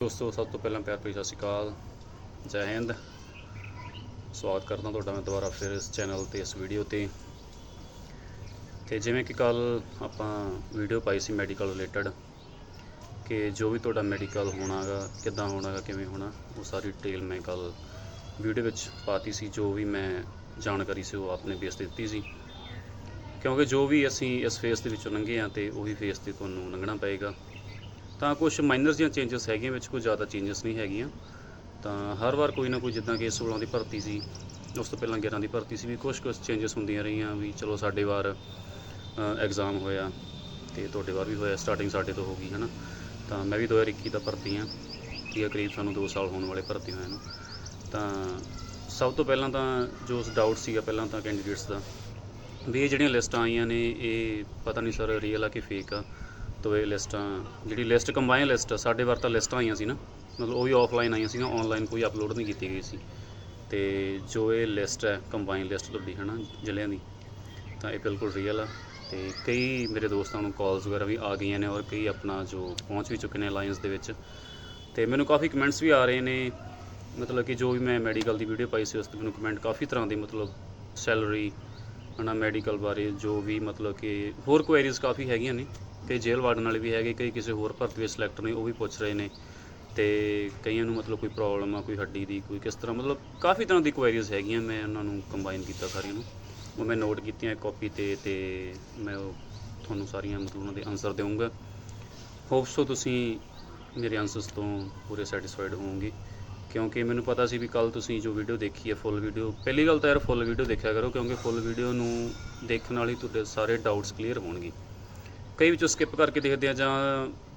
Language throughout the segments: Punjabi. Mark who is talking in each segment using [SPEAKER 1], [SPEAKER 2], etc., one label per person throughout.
[SPEAKER 1] ਦੋਸਤੋ, ਸਭ ਤੋਂ ਪਹਿਲਾਂ ਪਿਆਰ ਭਰੀ ਸਤਿ ਸ਼੍ਰੀ ਅਕਾਲ। ਜੈ ਹਿੰਦ। ਸਵਾਗਤ ਕਰਦਾ ਤੁਹਾਡਾ ਮੈਂ ਦੁਬਾਰਾ ਫਿਰ ਇਸ ਚੈਨਲ ਤੇ, ਇਸ ਵੀਡੀਓ ਤੇ। ਤੇ ਜਿਵੇਂ ਕਿ ਕੱਲ ਆਪਾਂ ਵੀਡੀਓ ਪਾਈ ਸੀ ਮੈਡੀਕਲ ਰਿਲੇਟਡ ਕਿ ਜੋ ਵੀ ਤੁਹਾਡਾ ਮੈਡੀਕਲ ਹੋਣਾਗਾ, ਕਿੱਦਾਂ ਹੋਣਾਗਾ, ਕਿਵੇਂ ਹੋਣਾ, ਉਹ ਸਾਰੀ ਡਿਟੇਲ ਮੈਂ ਕੱਲ ਵੀਡੀਓ ਵਿੱਚ ਪਾਤੀ ਸੀ, ਜੋ ਵੀ ਮੈਂ ਜਾਣਕਾਰੀ ਸੀ ਉਹ ਆਪਣੇ ਬੇਸ ਤੇ ਦਿੱਤੀ ਸੀ। ਕਿਉਂਕਿ ਜੋ ਵੀ ਅਸੀਂ ਇਸ ਫੇਸ ਦੇ ਵਿੱਚੋਂ ਲੰਘੇ ਆ ਤੇ ਉਹੀ ਫੇਸ ਤੇ ਤੁਹਾਨੂੰ ਲੰਘਣਾ ਪਏਗਾ। ਤਾਂ ਕੁਝ ਮਾਈਨਰ ਜਿਹੀਆਂ ਚੇਂਜਸ ਹੈਗੀਆਂ ਵਿੱਚ ਕੋਈ ਜ਼ਿਆਦਾ ਚੇਂਜਸ ਨਹੀਂ ਹੈਗੀਆਂ। ਤਾਂ ਹਰ ਵਾਰ ਕੋਈ ਨਾ ਕੋਈ ਜਿੱਦਾਂ ਕਿ 16 ਦੀ ਭਰਤੀ ਸੀ, ਉਸ ਤੋਂ ਪਹਿਲਾਂ 11 ਦੀ ਭਰਤੀ ਸੀ, ਵੀ ਕੁਝ ਕੁਝ ਚੇਂਜਸ ਹੁੰਦੀਆਂ ਰਹੀਆਂ, ਵੀ ਚਲੋ ਸਾਡੇ ਵਾਰ ਐਗਜ਼ਾਮ ਹੋਇਆ ਤੇ ਤੁਹਾਡੇ ਵਾਰ ਵੀ ਹੋਇਆ ਸਟਾਰਟਿੰਗ ਸਾਡੇ ਤੋਂ ਹੋ ਗਈ, ਹਨਾ। ਤਾਂ ਮੈਂ ਵੀ 2021 ਦਾ ਭਰਤੀ ਹਾਂ ਠੀਕ ਹੈ ਕਰੀਬ ਸਾਨੂੰ 2 ਸਾਲ ਹੋਣ ਵਾਲੇ ਭਰਤੀ ਹੋਏ ਨੂੰ। ਤਾਂ ਸਭ ਤੋਂ ਪਹਿਲਾਂ ਤਾਂ ਜੋ ਡਾਊਟ ਸੀਗਾ, ਪਹਿਲਾਂ ਤਾਂ ਕੈਂਡੀਡੇਟਸ ਦਾ, ਵੀ ਇਹ ਜਿਹੜੀਆਂ ਲਿਸਟਾਂ ਆਈਆਂ ਨੇ, ਇਹ ਪਤਾ ਨਹੀਂ ਸਰ ਰੀਅਲ ਆ ਕਿ ਫੇਕ ਆ। ਤੋ ਇਹ ਲਿਸਟਾਂ, ਜਿਹੜੀ ਲਿਸਟ ਕੰਬਾਈਨ ਲਿਸਟ ਸਾਡੇ ਵਾਰ ਤਾਂ ਲਿਸਟਾਂ ਆਈਆਂ ਸੀ ਨਾ। ਮਤਲਬ ਉਹ ਵੀ ਆਫਲਾਈਨ ਆਈਆਂ ਸੀਗੀਆਂ ਨਾ ਆਨਲਾਈਨ ਕੋਈ ਅਪਲੋਡ ਨਹੀਂ ਕੀਤੀ ਗਈ ਸੀ। ਤੇ ਜੋ ਇਹ ਲਿਸਟ ਹੈ, ਕੰਬਾਈਨ ਲਿਸਟ ਤੁਹਾਡੀ ਹੈ ਨਾ ਜ਼ਿਲ੍ਹਿਆਂ ਦੀ, ਤਾਂ ਇਹ ਬਿਲਕੁਲ ਰੀਅਲ ਆ। ਤੇ ਕਈ ਮੇਰੇ ਦੋਸਤਾਂ ਨੂੰ ਕਾਲਸ ਵਗੈਰਾ ਵੀ ਆ ਗਈਆਂ ਨੇ ਔਰ ਕਈ ਆਪਣਾ ਜੋ ਪਹੁੰਚ ਵੀ ਚੁੱਕੇ ਨੇ ਅਲਾਈਅੰਸ ਦੇ ਵਿੱਚ। ਤੇ ਮੈਨੂੰ ਕਾਫੀ ਕਮੈਂਟਸ ਵੀ ਆ ਰਹੇ ਨੇ। ਮਤਲਬ ਕਿ ਜੋ ਵੀ ਮੈਂ ਮੈਡੀਕਲ ਦੀ ਵੀਡੀਓ ਪਾਈ ਸੀ, ਉਸ ਤੇ ਮੈਨੂੰ ਕਮੈਂਟ ਕਾਫੀ ਤਰ੍ਹਾਂ ਦੇ ਮਤਲਬ ਸੈਲਰੀ ਹਨਾ ਮੈਡੀਕਲ ਬਾਰੇ ਜੋ ਵੀ ਮਤਲਬ ਕਿ ਹੋਰ ਕੁਐਰੀਜ਼ ਕਾਫੀ ਹੈਗੀਆਂ ਨੇ। ਕਈ ਜੇਲ੍ਹ ਵਾਰਡਨ ਵਾਲੇ ਵੀ ਹੈਗੇ, ਕਈ ਕਿਸੇ ਹੋਰ ਭਰਤੀ ਵਿੱਚ ਸਿਲੈਕਟ ਨੇ, ਉਹ ਵੀ ਪੁੱਛ ਰਹੇ ਨੇ। ਤੇ ਕਈਆਂ ਨੂੰ ਮਤਲਬ ਕੋਈ ਪ੍ਰੋਬਲਮ ਆ, ਕੋਈ ਹੱਡੀ ਦੀ, ਕੋਈ ਕਿਸ ਤਰ੍ਹਾਂ, ਮਤਲਬ ਕਾਫੀ ਤਰ੍ਹਾਂ ਦੀ ਕੁਐਰੀਜ਼ ਹੈਗੀਆਂ, ਮੈਂ ਉਹਨਾਂ ਨੂੰ ਕੰਬਾਈਨ ਕੀਤਾ ਸਾਰੀਆਂ ਨੂੰ। ਉਹ ਮੈਂ ਨੋਟ ਕੀਤੀਆਂ ਕਾਪੀ ਤੇ ਤੇ ਮੈਂ ਉਹ ਤੁਹਾਨੂੰ ਸਾਰੀਆਂ ਮਤਲਬ ਉਹਨਾਂ ਦੇ ਆਨਸਰ ਦੇਵਾਂਗਾ ਹੋਪ ਸੋ ਤੁਸੀਂ ਮੇਰੇ ਆਨਸਰਸ ਤੋਂ ਪੂਰੇ ਸੈਟੀਸਫਾਈਡ ਹੋਵੋਗੇ, ਕਿਉਂਕਿ ਮੈਨੂੰ ਪਤਾ ਸੀ ਵੀ ਕੱਲ ਤੁਸੀਂ ਜੋ ਵੀਡੀਓ ਦੇਖੀ ਹੈ ਫੁੱਲ ਵੀਡੀਓ ਪਹਿਲੀ ਗੱਲ ਤਾਂ ਯਾਰ ਫੁੱਲ ਵੀਡੀਓ ਦੇਖਿਆ ਕਰੋ, ਕਿਉਂਕਿ ਫੁੱਲ ਵੀਡੀਓ ਨੂੰ ਦੇਖਣ ਨਾਲ ਹੀ ਤੁਹਾਡੇ ਸਾਰੇ ਡਾਊਟਸ ਕਲੀਅਰ ਹੋਣਗੇ। ਕਈ ਵਿੱਚੋਂ ਸਕਿਪ ਕਰਕੇ ਦੇਖਦੇ ਆ ਜਾਂ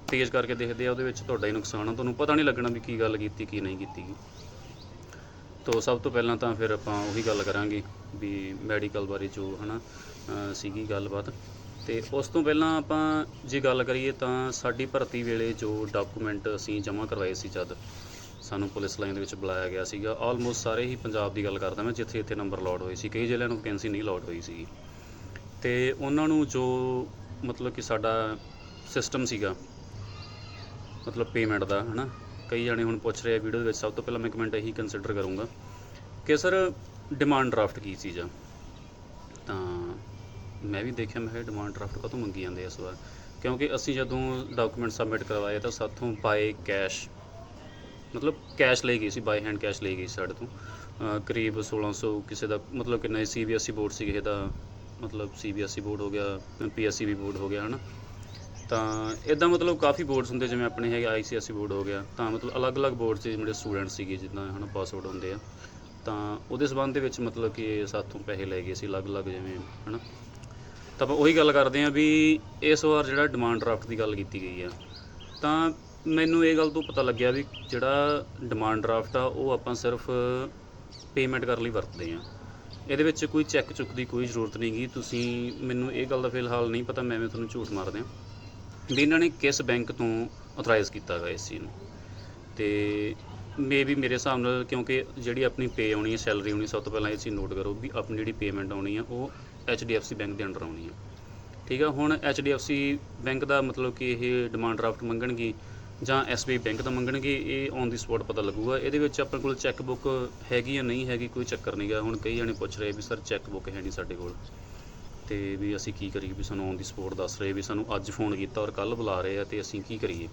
[SPEAKER 1] ਤੇਜ਼ ਕਰਕੇ ਦੇਖਦੇ ਆ ਉਹਦੇ ਵਿੱਚ ਤੁਹਾਡਾ ਹੀ ਨੁਕਸਾਨ ਆ। ਤੁਹਾਨੂੰ ਪਤਾ ਨਹੀਂ ਲੱਗਣਾ ਵੀ ਕੀ ਗੱਲ ਕੀਤੀ ਕੀ ਨਹੀਂ ਕੀਤੀ। ਗੀ ਤੋ ਸਭ ਤੋਂ ਪਹਿਲਾਂ ਤਾਂ ਫਿਰ ਆਪਾਂ ਉਹੀ ਗੱਲ ਕਰਾਂਗੇ ਵੀ ਮੈਡੀਕਲ ਬਾਰੇ ਜੋ ਹਨਾ ਅ, ਸੀਗੀ ਗੱਲਬਾਤ। ਤੇ ਉਸ ਤੋਂ ਪਹਿਲਾਂ ਆਪਾਂ ਜੇ ਗੱਲ ਕਰੀਏ ਤਾਂ ਸਾਡੀ ਭਰਤੀ ਵੇਲੇ ਜੋ ਡਾਕੂਮੈਂਟ ਅਸੀਂ ਜਮ੍ਹਾਂ ਕਰਵਾਏ ਸੀ ਜਦ ਸਾਨੂੰ ਪੁਲਿਸ ਲਾਈਨ ਦੇ ਵਿੱਚ ਬੁਲਾਇਆ ਗਿਆ ਸੀਗਾ ਆਲਮੋਸਟ ਸਾਰੇ ਹੀ ਪੰਜਾਬ ਦੀ ਗੱਲ ਕਰਦਾ ਮੈਂ ਜਿੱਥੇ ਇੱਥੇ ਨੰਬਰ ਲੋਡ ਹੋਏ ਸੀ ਕਈ ਜ਼ਿਲ੍ਹਿਆਂ ਨੂੰ ਵੈਕੈਂਸੀ ਨਹੀਂ ਲੋਡ ਹੋਈ ਸੀ ਤੇ ਉਹਨਾਂ ਨੂੰ ਜੋ ਮਤਲਬ ਕਿ ਸਾਡਾ ਸਿਸਟਮ ਸੀਗਾ। ਮਤਲਬ ਪੇਮੈਂਟ ਦਾ, ਹਨਾ। ਕਈ ਜਣੇ ਹੁਣ ਪੁੱਛ ਰਹੇ ਆ ਵੀਡੀਓ ਦੇ ਵਿੱਚ, ਸਭ ਤੋਂ ਪਹਿਲਾਂ ਮੈਂ ਕਮੈਂਟ ਇਹੀ ਕੰਸੀਡਰ ਕਰੂੰਗਾ ਕਿ ਸਰ ਡਿਮਾਂਡ ਡਰਾਫਟ ਕੀ ਚੀਜ਼ ਆ ਤਾਂ ਮੈਂ ਵੀ ਦੇਖਿਆ, ਮੈਂ ਡਿਮਾਂਡ ਡਰਾਫਟ ਕਦੋਂ ਮੰਗੀ ਜਾਂਦੇ ਆ ਇਸ ਵਾਰ? ਕਿਉਂਕਿ ਅਸੀਂ ਜਦੋਂ ਡਾਕੂਮੈਂਟ ਸਬਮਿਟ ਕਰਵਾਏ ਤਾਂ ਸਾਥੋਂ ਬਾਏ ਕੈਸ਼ ਮਤਲਬ ਕੈਸ਼ ਲਈ ਗਈ ਸੀ ਬਾਈ ਹੈਂਡ ਕੈਸ਼ ਲਈ ਗਈ ਸੀ ਸਾਡੇ ਤੋਂ। ਅਹ ਕਰੀਬ 1600 ਕਿਸੇ ਦਾ, ਮਤਲਬ ਕਿ ਕਿੰਨਾ ਸੀਬੀਐਸਈ ਬੋਰਡ ਸੀ ਕਿਸੇ ਦਾ ਮਤਲਬ ਸੀਬੀਐਸਈ ਬੋਰਡ ਹੋ ਗਿਆ ਪੀਐਸਸੀ ਵੀ ਬੋਰਡ ਹੋ ਗਿਆ, ਹਨਾ? ਤਾਂ ਇਦਾਂ ਮਤਲਬ ਕਾਫੀ ਬੋਰਡਸ ਹੁੰਦੇ, ਜਿਵੇਂ ਆਪਣੇ ਹੈਗੇ ਆਈਸੀਐਸਈ ਬੋਰਡ ਹੋ ਗਿਆ, ਤਾਂ ਮਤਲਬ ਅਲੱਗ-ਅਲੱਗ ਬੋਰਡ 'ਚ ਜਿਹੜੇ ਸਟੂਡੈਂਟ ਸੀਗੇ, ਜਿੱਦਾਂ ਹਨਾ ਪਾਸ ਆਊਟ ਹੁੰਦੇ ਆ, ਤਾਂ ਉਹਦੇ ਸਬੰਧ ਦੇ ਵਿੱਚ ਮਤਲਬ ਕਿ ਸਾਥੋਂ ਪੈਸੇ ਲੈ ਗਏ ਸੀ, ਅਲੱਗ-ਅਲੱਗ ਜਿਵੇਂ, ਹਨਾ? ਤਾਂ ਆਪਾਂ ਉਹੀ ਗੱਲ ਕਰਦੇ ਆ ਵੀ ਇਸ ਵਾਰ ਜਿਹੜਾ ਡਿਮਾਂਡ ਡਰਾਫਟ ਦੀ ਗੱਲ ਕੀਤੀ ਗਈ ਆ, ਤਾਂ ਮੈਨੂੰ ਇਹ ਗੱਲ ਤੋਂ ਪਤਾ ਲੱਗਿਆ ਵੀ ਜਿਹੜਾ ਡਿਮਾਂਡ ਡਰਾਫਟ ਆ, ਉਹ ਆਪਾਂ ਸਿਰਫ ਪੇਮੈਂਟ ਕਰਨ ਲਈ ਵਰਤਦੇ ਆ ਇਹਦੇ ਵਿੱਚ ਕੋਈ ਚੈੱਕ ਚੁੱਕ ਦੀ ਕੋਈ ਜ਼ਰੂਰਤ ਨਹੀਂ ਗੀ। ਤੁਸੀਂ ਮੈਨੂੰ ਇਹ ਗੱਲ ਦਾ ਫਿਲਹਾਲ ਨਹੀਂ ਪਤਾ, ਮੈਂ ਵੀ ਤੁਹਾਨੂੰ ਝੂਠ ਮਾਰ ਦਿਆਂ। ਵੀ ਇਹਨਾਂ ਨੇ ਕਿਸ ਬੈਂਕ ਤੋਂ ਆਥੋਰਾਈਜ਼ ਕੀਤਾ ਹੈਗਾ ਇਸ ਚੀਜ਼ ਨੂੰ। ਤੇ ਵੀ ਮੇਰੇ ਹਿਸਾਬ ਨਾਲ ਕਿਉਂਕਿ ਜਿਹੜੀ ਆਪਣੀ ਪੇ ਆਉਣੀ ਹੈ ਸੈਲਰੀ ਆਉਣੀ, ਸਭ ਤੋਂ ਪਹਿਲਾਂ ਇਹ ਚੀਜ਼ ਨੋਟ ਕਰੋ ਵੀ ਆਪਣੀ ਜਿਹੜੀ ਪੇਮੈਂਟ ਆਉਣੀ ਆ, ਉਹ HDFC ਬੈਂਕ ਦੇ ਅੰਡਰ ਆਉਣੀ ਆ। ਠੀਕ ਆ, ਹੁਣ HDFC ਬੈਂਕ ਦਾ ਮਤਲਬ ਕਿ ਇਹ ਡਿਮਾਂਡ ਡਰਾਫਟ ਮੰਗਣਗੇ। ਜਾਂ SBI ਬੈਂਕ ਦਾ ਮੰਗਣਗੇ, ਇਹ ਔਨ ਦੀ ਸਪੌਟ ਪਤਾ ਲੱਗੂਗਾ। ਇਹਦੇ ਵਿੱਚ ਆਪਣੇ ਕੋਲ ਚੈੱਕ ਬੁੱਕ ਹੈਗੀ ਜਾਂ ਨਹੀਂ ਹੈਗੀ, ਕੋਈ ਚੱਕਰ ਨਹੀਂਗਾ ਹੁਣ ਕਈ ਜਣੇ ਪੁੱਛ ਰਹੇ ਵੀ, ਸਰ ਚੈੱਕ ਬੁੱਕ ਹੈ ਨਹੀਂ ਸਾਡੇ ਕੋਲ। ਤੇ ਵੀ ਅਸੀਂ ਕੀ ਕਰੀਏ ਵੀ ਸਾਨੂੰ ਔਨ ਦੀ ਸਪੌਟ ਦੱਸ ਰਹੇ ਵੀ ਸਾਨੂੰ ਅੱਜ ਫੋਨ ਕੀਤਾ ਔਰ ਕੱਲ ਬੁਲਾ ਰਹੇ ਆ ਤੇ ਅਸੀਂ ਕੀ ਕਰੀਏ?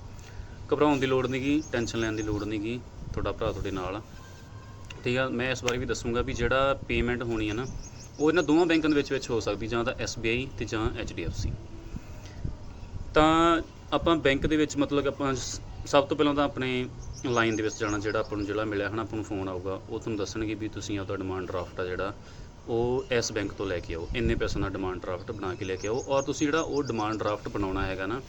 [SPEAKER 1] ਘਬਰਾਉਣ ਦੀ ਲੋੜ ਨਹੀਂਗੀ ਟੈਨਸ਼ਨ ਲੈਣ ਦੀ ਲੋੜ ਨਹੀਂਗੀ ਤੁਹਾਡਾ ਭਰਾ ਤੁਹਾਡੇ ਨਾਲ ਆ। ਠੀਕ ਆ, ਮੈਂ ਇਸ ਬਾਰੇ ਵੀ ਦੱਸੂਗਾ ਵੀ ਜਿਹੜਾ ਪੇਮੈਂਟ ਹੋਣੀ ਹੈ ਨਾ, ਉਹ ਇਹਨਾਂ ਦੋਵਾਂ ਬੈਂਕਾਂ ਦੇ ਵਿੱਚ ਵਿੱਚ ਹੋ ਸਕਦੀ, ਜਾਂ ਤਾਂ SBI ਤੇ ਜਾਂ HDFC ਤਾਂ ਆਪਾਂ ਬੈਂਕ ਦੇ ਵਿੱਚ ਮਤਲਬ ਆਪਾਂ ਸਭ ਤੋਂ ਪਹਿਲਾਂ ਤਾਂ ਆਪਣੇ ਲਾਈਨ ਦੇ ਵਿੱਚ ਜਾਣਾ ਜਿਹੜਾ ਆਪਾਂ ਨੂੰ ਜਿਹੜਾ ਮਿਲਿਆ ਹਨਾ, ਆਪਾਂ ਨੂੰ ਫੋਨ ਆਊਗਾ, ਉਹ ਤੁਹਾਨੂੰ ਦੱਸਣਗੇ ਵੀ ਤੁਸੀਂ ਆਪਦਾ ਡਿਮਾਂਡ ਡਰਾਫਟ ਆ ਜਿਹੜਾ, ਉਹ ਇਸ ਬੈਂਕ ਤੋਂ ਲੈ ਕੇ ਆਓ, ਇੰਨੇ ਪੈਸਿਆਂ ਦਾ ਡਿਮਾਂਡ ਡਰਾਫਟ ਬਣਾ ਕੇ ਲੈ ਕੇ ਆਓ, ਔਰ ਤੁਸੀਂ ਜਿਹੜਾ ਉਹ ਡਿਮਾਂਡ ਡਰਾਫਟ ਬਣਾਉਣਾ ਹੈਗਾ ਨਾ,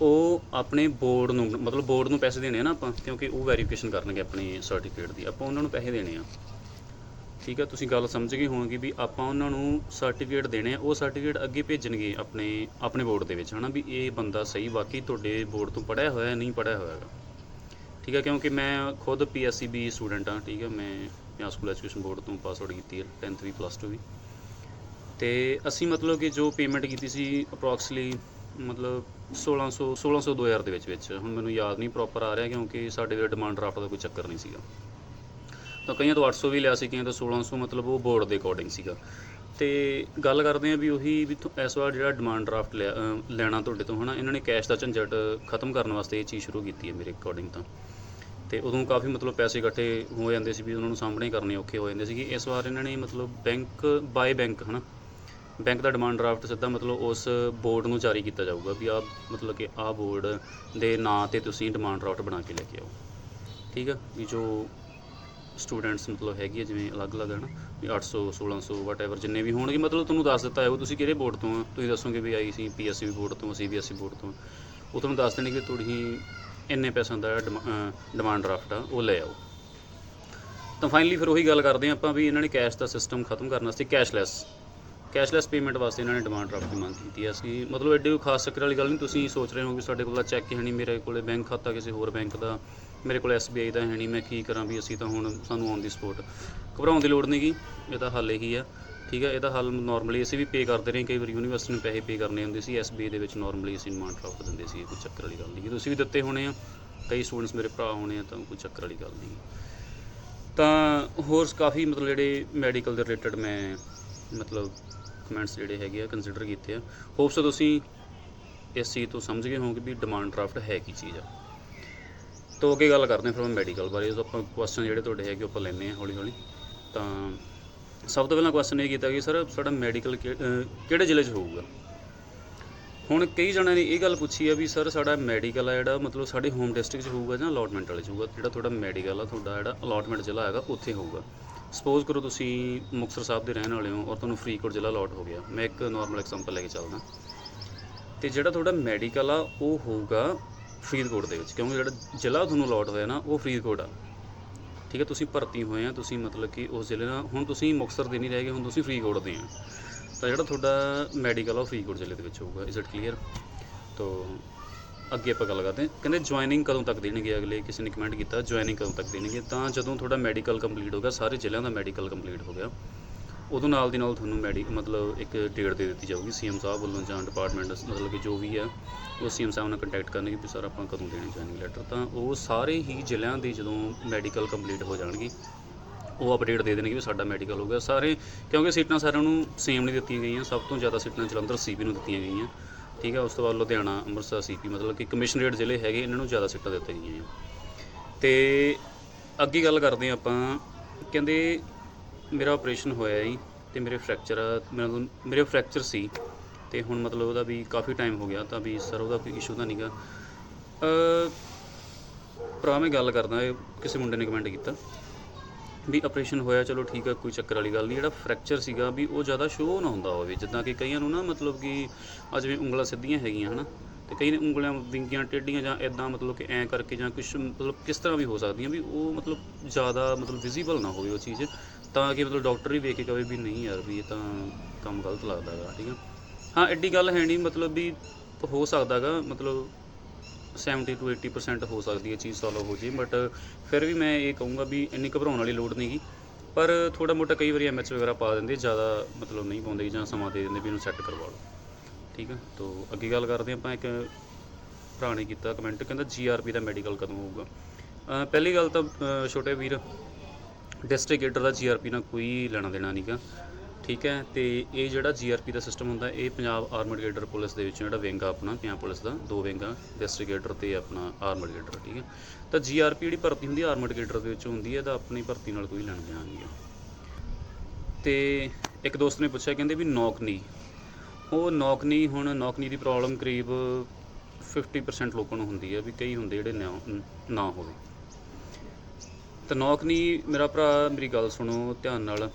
[SPEAKER 1] ਉਹ ਆਪਣੇ ਬੋਰਡ ਨੂੰ, ਮਤਲਬ ਬੋਰਡ ਨੂੰ ਪੈਸੇ ਦੇਣੇ ਆ ਨਾ ਆਪਾਂ, ਕਿਉਂਕਿ ਉਹ ਵੈਰੀਫਿਕੇਸ਼ਨ ਕਰਨਗੇ ਆਪਣੀ ਸਰਟੀਫਿਕੇਟ ਦੀ, ਆਪਾਂ ਉਹਨਾਂ ਨੂੰ ਪੈਸੇ ਦੇਣੇ ਆ। ਠੀਕ ਆ ਤੁਸੀਂ ਗੱਲ ਸਮਝ ਗਏ ਹੋਵੋਗੇ ਵੀ ਆਪਾਂ ਉਹਨਾਂ ਨੂੰ ਸਰਟੀਫਿਕੇਟ ਦੇਣੇ ਆ ਉਹ ਸਰਟੀਫਿਕੇਟ ਅੱਗੇ ਭੇਜਣਗੇ ਆਪਣੇ ਆਪਣੇ ਬੋਰਡ ਦੇ ਵਿੱਚ ਹਨਾ ਵੀ ਇਹ ਬੰਦਾ ਸਹੀ ਵਾਕਈ ਤੁਹਾਡੇ ਬੋਰਡ ਤੋਂ ਪੜਿਆ ਹੋਇਆ ਹੈ, ਨਹੀਂ ਪੜਿਆ ਹੋਇਆ ਹੈਗਾ। ਠੀਕ ਹੈ ਕਿਉਂਕਿ ਮੈਂ ਖੁਦ ਪੀਐਸਸੀਬੀ ਸਟੂਡੈਂਟ ਹਾਂ ਠੀਕ ਆ ਮੈਂ ਪੰਜਾਬ ਸਕੂਲ ਐਜੂਕੇਸ਼ਨ ਬੋਰਡ ਤੋਂ ਪਾਸ ਆਊਟ ਕੀਤੀ ਹੈ 10th ਵੀ ਪਲੱਸ 2 ਵੀ। ਤੇ ਅਸੀਂ ਮਤਲਬ ਕਿ ਜੋ ਪੇਮੈਂਟ ਕੀਤੀ ਸੀ ਅਪਰੋਕਸਲੀ ਮਤਲਬ 1600 1600 2000 ਦੇ ਵਿੱਚ ਵਿੱਚ। ਹੁਣ ਮੈਨੂੰ ਯਾਦ ਨਹੀਂ ਪ੍ਰੋਪਰ ਆ ਰਿਹਾ ਕਿਉਂਕਿ ਸਾਡੇ ਵੇਲੇ ਡਿਮਾਂਡ ਡਰਾਫਟ ਦਾ ਕੋਈ ਚੱਕਰ ਨਹੀਂ ਸੀਗਾ। ਤਾਂ ਕਈਆਂ ਤੋਂ 800 ਵੀ ਲਿਆ ਸੀ, ਕਈਆਂ ਤੋਂ 1600 ਮਤਲਬ ਉਹ ਬੋਰਡ ਦੇ ਅਕੋਰਡਿੰਗ ਸੀਗਾ। ਤੇ ਗੱਲ ਕਰਦੇ ਆ ਵੀ ਉਹੀ ਵੀ ਇਸ ਵਾਰ ਜਿਹੜਾ ਡਿਮਾਂਡ ਡਰਾਫਟ ਲਿਆ ਲੈਣਾ ਤੁਹਾਡੇ ਤੋਂ, ਹਨਾ, ਇਹਨਾਂ ਨੇ ਕੈਸ਼ ਦਾ ਝੰਜਟ ਖਤਮ ਕਰਨ ਵਾਸਤੇ ਇਹ ਚੀਜ਼ ਸ਼ੁਰੂ ਕੀਤੀ ਹੈ ਮੇਰੇ ਅਕੋਰਡਿੰਗ ਤਾਂ। ਤੇ ਉਦੋਂ ਕਾਫੀ ਮਤਲਬ ਪੈਸੇ ਇਕੱਠੇ ਹੋ ਜਾਂਦੇ ਸੀ ਵੀ ਉਹਨਾਂ ਨੂੰ ਸਾਹਮਣੇ ਕਰਨੇ ਔਖੇ ਹੋ ਜਾਂਦੇ ਸੀ ਕਿ ਇਸ ਵਾਰ ਇਹਨਾਂ ਨੇ ਮਤਲਬ ਬੈਂਕ ਬਾਏ ਬੈਂਕ ਹਨਾ ਬੈਂਕ ਦਾ ਡਿਮਾਂਡ ਡਰਾਫਟ ਸਿੱਧਾ ਮਤਲਬ ਉਸ ਬੋਰਡ ਨੂੰ ਜਾਰੀ ਕੀਤਾ ਜਾਊਗਾ ਵੀ ਆ ਮਤਲਬ ਕਿ ਆ ਬੋਰਡ ਦੇ ਨਾਂ ਤੇ ਤੁਸੀਂ ਡਿਮਾਂਡ ਡਰਾਫਟ ਬਣਾ ਕੇ ਲੈ ਕੇ ਆਓ। ਠੀਕ ਆ? ਵੀ ਜੋ ਸਟੂਡੈਂਟਸ ਮਤਲਬ ਹੈਗੀ ਆ, ਜਿਵੇਂ ਅਲੱਗ-ਅਲੱਗ ਹੈ ਨਾ ਵੀ 800 1600 ਵਟਐਵਰ ਜਿੰਨੇ ਵੀ ਹੋਣਗੇ, ਮਤਲਬ ਤੁਹਾਨੂੰ ਦੱਸ ਦਿੱਤਾ ਹੈ ਤੁਸੀਂ ਕਿਹੜੇ ਬੋਰਡ ਤੋਂ ਆ? ਤੁਸੀਂ ਦੱਸੋਗੇ ਵੀ ਆਈ ਸੀ, ਪੀਐਸਸੀ ਬੋਰਡ ਤੋਂ ਸੀਬੀਐਸਈ ਬੋਰਡ ਤੋਂ। ਉਹ ਤੁਹਾਨੂੰ ਦੱਸ ਦੇਣਗੇ ਕਿ ਤੁਹਾਡੀ ਇੰਨੇ ਪੈਸਿਆਂ ਦਾ ਡਿਮਾਂਡ ਡਰਾਫਟ ਆ, ਉਹ ਲੈ ਆਓ। ਤਾਂ ਫਾਈਨਲੀ ਫਿਰ ਉਹੀ ਗੱਲ ਕਰਦੇ ਹਾਂ ਆਪਾਂ ਵੀ ਇਹਨਾਂ ਨੇ ਕੈਸ਼ ਦਾ ਸਿਸਟਮ ਖਤਮ ਕਰਨ ਵਾਸਤੇ ਕੈਸ਼ਲੈਸ ਕੈਸ਼ਲੈਸ ਪੇਮੈਂਟ ਵਾਸਤੇ ਇਹਨਾਂ ਨੇ ਡਿਮਾਂਡ ਡਰਾਫਟ ਦੀ ਮੰਗ ਕੀਤੀ ਹੈ। ਅਸੀਂ ਮਤਲਬ ਐਡੀ ਕੋਈ ਖਾਸ ਚੱਕਰ ਵਾਲੀ ਗੱਲ ਨਹੀਂ, ਤੁਸੀਂ ਸੋਚ ਰਹੇ ਹੋ ਕਿ ਸਾਡੇ ਕੋਲ ਚੈੱਕ ਹੈ ਨਹੀਂ, ਮੇਰੇ ਕੋਲੇ ਬੈਂਕ ਖਾਤਾ ਕਿਸੇ ਹੋਰ ਬੈਂਕ ਦਾ। ਮੇਰੇ ਕੋਲ SBI ਦਾ ਹੈ ਨਹੀਂ, ਮੈਂ ਕੀ ਕਰਾਂ ਵੀ ਅਸੀਂ ਤਾਂ ਹੁਣ ਸਾਨੂੰ ਔਨ ਦੀ ਸਪੋਰਟ ਘਬਰਾਉਣ ਦੀ ਲੋੜ ਨਹੀਂਗੀ ਇਹਦਾ ਹੱਲ ਇਹੀ ਆ, ਠੀਕ ਹੈ ਇਹਦਾ ਹੱਲ ਨਾਰਮਲੀ ਅਸੀਂ ਵੀ ਪੇ ਕਰਦੇ ਰਹੇ ਕਈ ਵਾਰ ਯੂਨੀਵਰਸਿਟੀ ਨੂੰ ਪੈਸੇ ਪੇ ਕਰਨੇ ਹੁੰਦੇ ਸੀ SBI ਦੇ ਵਿੱਚ ਨਾਰਮਲੀ ਅਸੀਂ ਡਿਮਾਂਡ ਡਰਾਫਟ ਦਿੰਦੇ ਸੀ, ਕੋਈ ਚੱਕਰ ਵਾਲੀ ਗੱਲ ਨਹੀਂ ਤੁਸੀਂ ਵੀ ਦਿੱਤੇ ਹੋਣੇ ਆ, ਕਈ ਸਟੂਡੈਂਟਸ ਮੇਰੇ ਭਰਾ ਹੋਣੇ ਆ, ਤਾਂ ਕੋਈ ਚੱਕਰ ਵਾਲੀ ਗੱਲ ਨਹੀਂ ਤਾਂ ਹੋਰ ਕਾਫੀ ਮਤਲਬ ਜਿਹੜੇ ਮੈਡੀਕਲ ਦੇ ਰਿਲੇਟਡ ਮੈਂ ਮਤਲਬ ਕਮੈਂਟਸ ਜਿਹੜੇ ਹੈਗੇ ਆ ਕੰਸੀਡਰ ਕੀਤੇ ਆ ਹੋਪਸ ਤੁਸੀਂ ਇਸ ਚੀਜ਼ ਤੋਂ ਸਮਝ ਗਏ ਹੋਵੋਗੇ ਵੀ ਡਿਮਾਂਡ ਡਰਾਫਟ ਹੈ ਕੀ ਚੀਜ਼ ਆ। ਤੋਂ ਅੱਗੇ ਗੱਲ ਕਰਦੇ ਹਾਂ ਫਿਰ ਮੈਡੀਕਲ ਬਾਰੇ। ਜਦੋਂ ਆਪਾਂ ਕੁਐਸਚਨ ਜਿਹੜੇ ਤੁਹਾਡੇ ਹੈਗੇ ਆਪਾਂ ਲੈਂਦੇ ਹਾਂ ਹੌਲੀ ਹੌਲੀ ਤਾਂ ਸਭ ਤੋਂ ਪਹਿਲਾਂ ਕੁਐਸਚਨ ਇਹ ਕੀਤਾ ਕਿ ਸਰ ਸਾਡਾ ਮੈਡੀਕਲ ਕਿਹੜੇ ਜ਼ਿਲ੍ਹੇ 'ਚ ਹੋਊਗਾ? ਹੁਣ ਕਈ ਜਣਿਆਂ ਨੇ ਇਹ ਗੱਲ ਪੁੱਛੀ ਆ ਵੀ ਸਰ ਸਾਡਾ ਮੈਡੀਕਲ ਆ ਜਿਹੜਾ, ਮਤਲਬ ਸਾਡੇ ਹੋਮ ਡਿਸਟ੍ਰਿਕਟ 'ਚ ਹੋਊਗਾ ਜਾਂ ਅਲਾਟਮੈਂਟ ਵਾਲੇ 'ਚ ਹੋਊਗਾ? ਜਿਹੜਾ ਤੁਹਾਡਾ ਮੈਡੀਕਲ ਆ, ਤੁਹਾਡਾ ਜਿਹੜਾ ਅਲਾਟਮੈਂਟ ਜ਼ਿਲ੍ਹਾ ਹੈਗਾ, ਉੱਥੇ ਹੋਊਗਾ। ਸਪੋਜ਼ ਕਰੋ ਤੁਸੀਂ ਮੁਕਤਸਰ ਸਾਹਿਬ ਦੇ ਰਹਿਣ ਵਾਲੇ ਹੋ ਔਰ ਤੁਹਾਨੂੰ ਫਰੀਦਕੋਟ ਜ਼ਿਲ੍ਹਾ ਅਲਾਟ ਹੋ ਗਿਆ। ਮੈਂ ਇੱਕ ਨਾਰਮਲ ਐਗਜ਼ਾਮਪਲ ਲੈ ਕੇ ਚੱਲਦਾ। ਤੇ ਜਿਹੜਾ ਤੁਹਾਡਾ ਮੈਡੀਕਲ ਆ, ਉਹ ਹੋਊਗਾ ਫਰੀਦਕੋਟ ਦੇ ਵਿੱਚ, ਕਿਉਂਕਿ ਜਿਹੜਾ ਜ਼ਿਲ੍ਹਾ ਤੁਹਾਨੂੰ ਅਲਾਟ ਹੋਇਆ ਨਾ, ਉਹ ਫਰੀਦਕੋਟ ਆ। ਠੀਕ ਹੈ, ਤੁਸੀਂ ਭਰਤੀ ਹੋਏ ਆ, ਤੁਸੀਂ ਮਤਲਬ ਕਿ ਉਸ ਜ਼ਿਲ੍ਹੇ ਨਾਲ, ਹੁਣ ਤੁਸੀਂ ਮੁਕਤਸਰ ਦੇ ਨਹੀਂ ਰਹਿ ਗਏ, ਹੁਣ ਤੁਸੀਂ ਫਰੀਦਕੋਟ ਦੇ ਆ। ਤਾਂ ਜਿਹੜਾ ਤੁਹਾਡਾ ਮੈਡੀਕਲ ਆ, ਉਹ ਫਰੀਦਕੋਟ ਜ਼ਿਲ੍ਹੇ ਦੇ ਵਿੱਚ ਹੋਊਗਾ। ਇਜ਼ ਇਟ ਕਲੀਅਰ ਤੋਂ, ਅੱਗੇ ਆਪਾਂ ਗੱਲ ਕਰਦੇ ਹਾਂ। ਕਹਿੰਦੇ ਜੁਆਇਨਿੰਗ ਕਦੋਂ ਤੱਕ ਦੇਣਗੇ ਅਗਲੇ? ਕਿਸੇ ਨੇ ਕਮੈਂਟ ਕੀਤਾ ਜੁਆਇਨਿੰਗ ਕਦੋਂ ਤੱਕ ਦੇਣਗੇ? ਤਾਂ ਜਦੋਂ ਤੁਹਾਡਾ ਮੈਡੀਕਲ ਕੰਪਲੀਟ ਹੋ ਗਿਆ, ਸਾਰੇ ਜ਼ਿਲ੍ਹਿਆਂ ਦਾ ਮੈਡੀਕਲ ਕੰਪਲੀਟ ਹੋ ਗਿਆ। ਉਦੋਂ ਨਾਲ ਦੀ ਨਾਲ ਤੁਹਾਨੂੰ ਮੈਡੀ, ਮਤਲਬ ਇੱਕ ਡੇਟ ਦੇ ਦਿੱਤੀ ਜਾਊਗੀ, ਸੀਐਮ ਸਾਹਿਬ ਵੱਲੋਂ ਜਾਂ ਡਿਪਾਰਟਮੈਂਟ ਮਤਲਬ ਕਿ ਜੋ ਵੀ ਆ ਉਹ ਸੀਐਮ ਸਾਹਿਬ ਨਾਲ ਕੰਟੈਕਟ ਕਰਨਗੇ ਵੀ ਸਰ ਆਪਾਂ ਕਦੋਂ ਦੇਣੀ ਜੁਆਇਨਿੰਗ ਲੈਟਰ ਤਾਂ ਉਹ ਸਾਰੇ ਹੀ ਜ਼ਿਲ੍ਹਿਆਂ ਦੇ ਜਦੋਂ ਮੈਡੀਕਲ ਕੰਪਲੀਟ ਹੋ ਜਾਣਗੇ, ਉਹ ਅਪਡੇਟ ਦੇ ਦੇਣਗੇ ਵੀ ਸਾਡਾ ਮੈਡੀਕਲ ਹੋ ਗਿਆ। ਸਾਰੇ, ਕਿਉਂਕਿ ਸੀਟਾਂ ਸਾਰਿਆਂ ਨੂੰ ਸੇਮ ਨਹੀਂ ਦਿੱਤੀਆਂ ਗਈਆਂ, ਸਭ ਤੋਂ ਜ਼ਿਆਦਾ ਸੀਟਾਂ ਜਲੰਧਰ ਸੀਪੀ ਨੂੰ ਦਿੱਤੀਆਂ ਗਈਆਂ। ਠੀਕ ਹੈ, ਉਸ ਤੋਂ ਬਾਅਦ ਲੁਧਿਆਣਾ, ਅੰਮ੍ਰਿਤਸਰ ਸੀਪੀ ਮਤਲਬ ਕਿ ਕਮਿਸ਼ਨਰੇਟ ਜ਼ਿਲ੍ਹੇ ਹੈਗੇ, ਇਹਨਾਂ ਨੂੰ ਜ਼ਿਆਦਾ ਸੀਟਾਂ ਦਿੱਤੀਆਂ ਗਈਆਂ। ਤੇ ਅੱਗੇ ਗੱਲ ਕਰਦੇ ਹਾਂ ਆਪਾਂ, ਕਹਿੰਦੇ ਮੇਰਾ ਆਪਰੇਸ਼ਨ ਹੋਇਆ ਜੀ ਤੇ ਮੇਰੇ ਫ੍ਰੈਕਚਰ ਮਤਲਬ ਮੇਰੇ ਫ੍ਰੈਕਚਰ ਸੀ ਤੇ ਹੁਣ ਮਤਲਬ ਉਹਦਾ ਵੀ ਕਾਫੀ ਟਾਈਮ ਹੋ ਗਿਆ ਤਾਂ ਵੀ ਸਰ ਉਹਦਾ ਕੋਈ ਇਸ਼ੂ ਤਾਂ ਨਹੀਂਗਾ ਅ ਭਰਾ ਮੈਂ ਗੱਲ ਕਰਦਾ ਇਹ ਕਿਸੇ ਮੁੰਡੇ ਨੇ ਕਮੈਂਟ ਕੀਤਾ ਵੀ ਆਪਰੇਸ਼ਨ ਹੋਇਆ ਚਲੋ ਠੀਕ ਆ, ਕੋਈ ਚੱਕਰ ਵਾਲੀ ਗੱਲ ਨਹੀਂ ਜਿਹੜਾ ਫ੍ਰੈਕਚਰ ਸੀਗਾ ਵੀ ਉਹ ਜ਼ਿਆਦਾ ਸ਼ੋਅ ਨਾ ਹੁੰਦਾ ਹੋਵੇ। ਜਿੱਦਾਂ ਕਿ ਕਈਆਂ ਨੂੰ ਨਾ ਮਤਲਬ ਕਿ ਅੱਜ ਵੀ ਉਂਗਲਾਂ ਸਿੱਧੀਆਂ ਹੈਗੀਆਂ ਹਨਾ ਤੇ ਕਈ ਨੇ ਉਂਗਲਾਂ ਵਿੰਗੀਆਂ, ਟੇਢੀਆਂ ਜਾਂ ਇਦਾਂ ਮਤਲਬ ਕਿ ਐਂ ਕਰਕੇ ਜਾਂ ਕੁਝ ਮਤਲਬ ਕਿਸ ਤਰ੍ਹਾਂ ਵੀ ਹੋ ਸਕਦੀਆਂ ਵੀ ਉਹ ਮਤਲਬ ਜ਼ਿਆਦਾ ਮਤਲਬ ਵਿਜ਼ੀਬਲ ਨਾ ਹੋਵੇ ਉਹ ਚੀਜ਼, ਤਾਂ ਕਿ ਮਤਲਬ ਡਾਕਟਰ ਵੀ ਵੇਖ ਕੇ ਕਹੇ ਵੀ ਨਹੀਂ ਯਾਰ ਵੀ ਇਹ ਤਾਂ ਕੰਮ ਗਲਤ ਲੱਗਦਾ ਹੈਗਾ, ਠੀਕ ਆ? ਹਾਂ, ਐਡੀ ਗੱਲ ਹੈ ਨਹੀਂ, ਮਤਲਬ ਵੀ ਹੋ ਸਕਦਾ ਸਕਦਾਗਾ ਮਤਲਬ 70 ਤੋਂ 80% ਹੋ ਸਕਦੀ ਹੈ ਚੀਜ਼ ਸੋਲਵ ਹੋ ਜੇ ਬਟ ਫਿਰ ਵੀ ਮੈਂ ਇਹ ਕਹੂੰਗਾ ਵੀ ਇੰਨੀ ਘਬਰਾਉਣ ਵਾਲੀ ਲੋੜ ਨਹੀਂਗੀ ਪਰ ਥੋੜਾ ਮੋਟਾ ਕਈ ਵਾਰੀ ਐਮਐਚ ਵਗੈਰਾ ਪਾ ਦਿੰਦੇ, ਜ਼ਿਆਦਾ ਮਤਲਬ ਨਹੀਂ ਪਾਉਂਦੇ ਜਾਂ ਸਮਾਂ ਦੇ ਦਿੰਦੇ ਵੀ ਇਹਨੂੰ ਸੈੱਟ ਕਰਵਾ ਲਓ। ਠੀਕ ਆ? ਤੋਂ ਅੱਗੇ ਗੱਲ ਕਰਦੇ ਹਾਂ ਆਪਾਂ ਇੱਕ ਭਰਾ ਨੇ ਕੀਤਾ ਕਮੈਂਟ ਕਹਿੰਦਾ ਜੀਆਰਪੀ ਦਾ ਮੈਡੀਕਲ ਕਦੋਂ ਹੋਊਗਾ? ਪਹਿਲੀ ਗੱਲ ਤਾਂ ਛੋਟੇ ਵੀਰ ਡਿਸਟ੍ਰਿਕਟ ਦਾ ਜੀਆਰਪੀ ਨਾਲ ਕੋਈ ਲੈਣਾ ਦੇਣਾ ਨਹੀਂਗਾ ਠੀਕ ਹੈ? ਤੇ ਇਹ ਜਿਹੜਾ ਜੀਆਰਪੀ ਦਾ ਸਿਸਟਮ ਹੁੰਦਾ, ਇਹ ਪੰਜਾਬ ਆਰਮਡ ਗੇਡਰ ਪੁਲਿਸ ਦੇ ਵਿੱਚ ਜਿਹੜਾ ਵਿੰਗ ਆ ਆਪਣਾ, ਪੰਜਾਬ ਪੁਲਿਸ ਦਾ, ਦੋ ਵਿੰਗ ਆ ਡਿਸਟ੍ਰਿਕਟ ਗੇਡਰ ਤੇ ਆਪਣਾ ਆਰਮਡ ਗੇਡਰ ਠੀਕ ਹੈ? ਤਾਂ ਜੀਆਰਪੀ ਜਿਹੜੀ ਭਰਤੀ ਹੁੰਦੀ ਆਰਮਡ ਗੇਡਰ ਦੇ ਵਿੱਚ ਹੁੰਦੀ ਹੈ, ਤਾਂ ਆਪਣੀ ਭਰਤੀ ਨਾਲ ਕੋਈ ਲੈਣਾ ਦੇਣਾ ਨਹੀਂ ਤੇ ਇੱਕ ਦੋਸਤ ਨੇ ਪੁੱਛਿਆ, ਕਹਿੰਦੇ ਵੀ ਨੌਕਨੀ ਉਹ ਨੌਕਨੀ ਹੁਣ ਨੌਕਨੀ ਦੀ ਪ੍ਰੋਬਲਮ ਕਰੀਬ 50% ਲੋਕਾਂ ਨੂੰ ਹੁੰਦੀ ਹੈ ਵੀ ਕਈ ਹੁੰਦੇ ਜਿਹੜੇ ਨਾ- ਨਾ ਹੋਵੇ। ਤਾਂ ਨੌਕਨੀ ਮੇਰਾ ਭਰਾ, ਮੇਰੀ ਗੱਲ ਸੁਣੋ, ਧਿਆਨ ਨਾਲ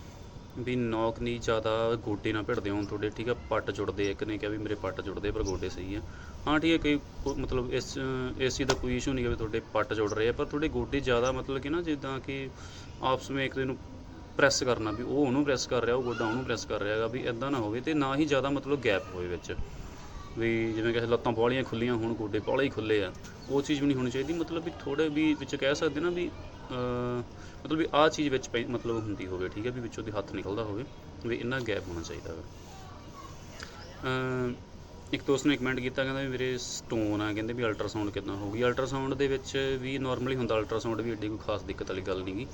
[SPEAKER 1] ਵੀ ਨੌਕਨੀ ਜ਼ਿਆਦਾ ਗੋਡੇ ਨਾ ਭਿੜਦੇ ਹੋਣ ਤੁਹਾਡੇ, ਠੀਕ ਆ, ਪੱਟ ਜੁੜਦੇ ਆ। ਇੱਕ ਨੇ ਕਿਹਾ ਵੀ ਮੇਰੇ ਪੱਟ ਜੁੜਦੇ ਪਰ ਗੋਡੇ ਸਹੀ ਆ। ਹਾਂ, ਠੀਕ ਹੈ ਕਈ ਕੋ- ਮਤਲਬ ਇਸ ਇਸ ਚੀਜ਼ ਦਾ ਕੋਈ ਇਸ਼ੂ ਨਹੀਂ ਹੈ ਵੀ ਤੁਹਾਡੇ ਪੱਟ ਜੁੜ ਰਹੇ ਆ, ਪਰ ਤੁਹਾਡੇ ਗੋਡੇ ਜ਼ਿਆਦਾ ਮਤਲਬ ਕਿ ਨਾ ਜਿੱਦਾਂ ਕਿ ਆਪਸ ਵਿੱਚ ਇੱਕ ਦੂਜੇ ਨੂੰ ਪ੍ਰੈਸ ਕਰਨਾ ਵੀ ਉਹ ਉਹਨੂੰ ਪ੍ਰੈਸ ਕਰ ਰਿਹਾ, ਉਹ ਗੋਡਾ ਉਹਨੂੰ ਪ੍ਰੈਸ ਕਰ ਰਿਹਾ ਹੈਗਾ ਵੀ ਇਦਾਂ ਨਾ ਹੋਵੇ ਤੇ ਨਾ ਹੀ ਜ਼ਿਆਦਾ ਮਤਲਬ ਗੈਪ ਹੋਵੇ ਵਿੱਚ। ਵੀ ਜਿਵੇਂ ਕਿ ਲੱਤਾਂ ਪੌਲੀਆਂ ਖੁੱਲੀਆਂ ਹੋਣ, ਗੋਡੇ ਪੌਲੇ ਹੀ ਖੁੱਲੇ ਆ, ਉਹ ਚੀਜ਼ ਵੀ ਨਹੀਂ ਹੋਣੀ ਚਾਹੀਦੀ। ਮਤਲਬ ਵੀ ਥੋੜੇ ਵੀ ਵਿੱਚ ਕਹਿ ਸਕਦੇ ਨਾ ਵੀ ਮਤਲਬ ਵੀ ਆਹ ਚੀਜ਼ ਵਿੱਚ ਪੈ- ਮਤਲਬ ਹੁੰਦੀ ਹੋਵੇ, ਠੀਕ ਹੈ, ਵੀ ਵਿੱਚੋਂ ਦੀ ਹੱਥ ਨਿਕਲਦਾ ਹੋਵੇ, ਵੀ ਇੰਨਾ ਗੈਪ ਹੋਣਾ ਚਾਹੀਦਾ ਹੈ ਇੱਕ ਦੋਸਤ ਨੇ ਕਮੈਂਟ ਕੀਤਾ, ਕਹਿੰਦਾ ਵੀ ਮੇਰੇ ਸਟੋਨ ਆ, ਕਹਿੰਦੇ ਵੀ ਅਲਟਰਾਸਾਊਂਡ ਕਿੱਦਾਂ ਹੋਊਗੀ। ਅਲਟਰਾਸਾਊਂਡ ਦੇ ਵਿੱਚ ਵੀ ਨਾਰਮਲੀ ਹੁੰਦਾ ਅਲਟਰਾਸਾਊਂਡ ਵੀ ਏਡੀ ਕੋਈ ਖਾਸ ਦਿੱਕਤ ਵਾਲੀ ਗੱਲ ਨਹੀਂਗੀ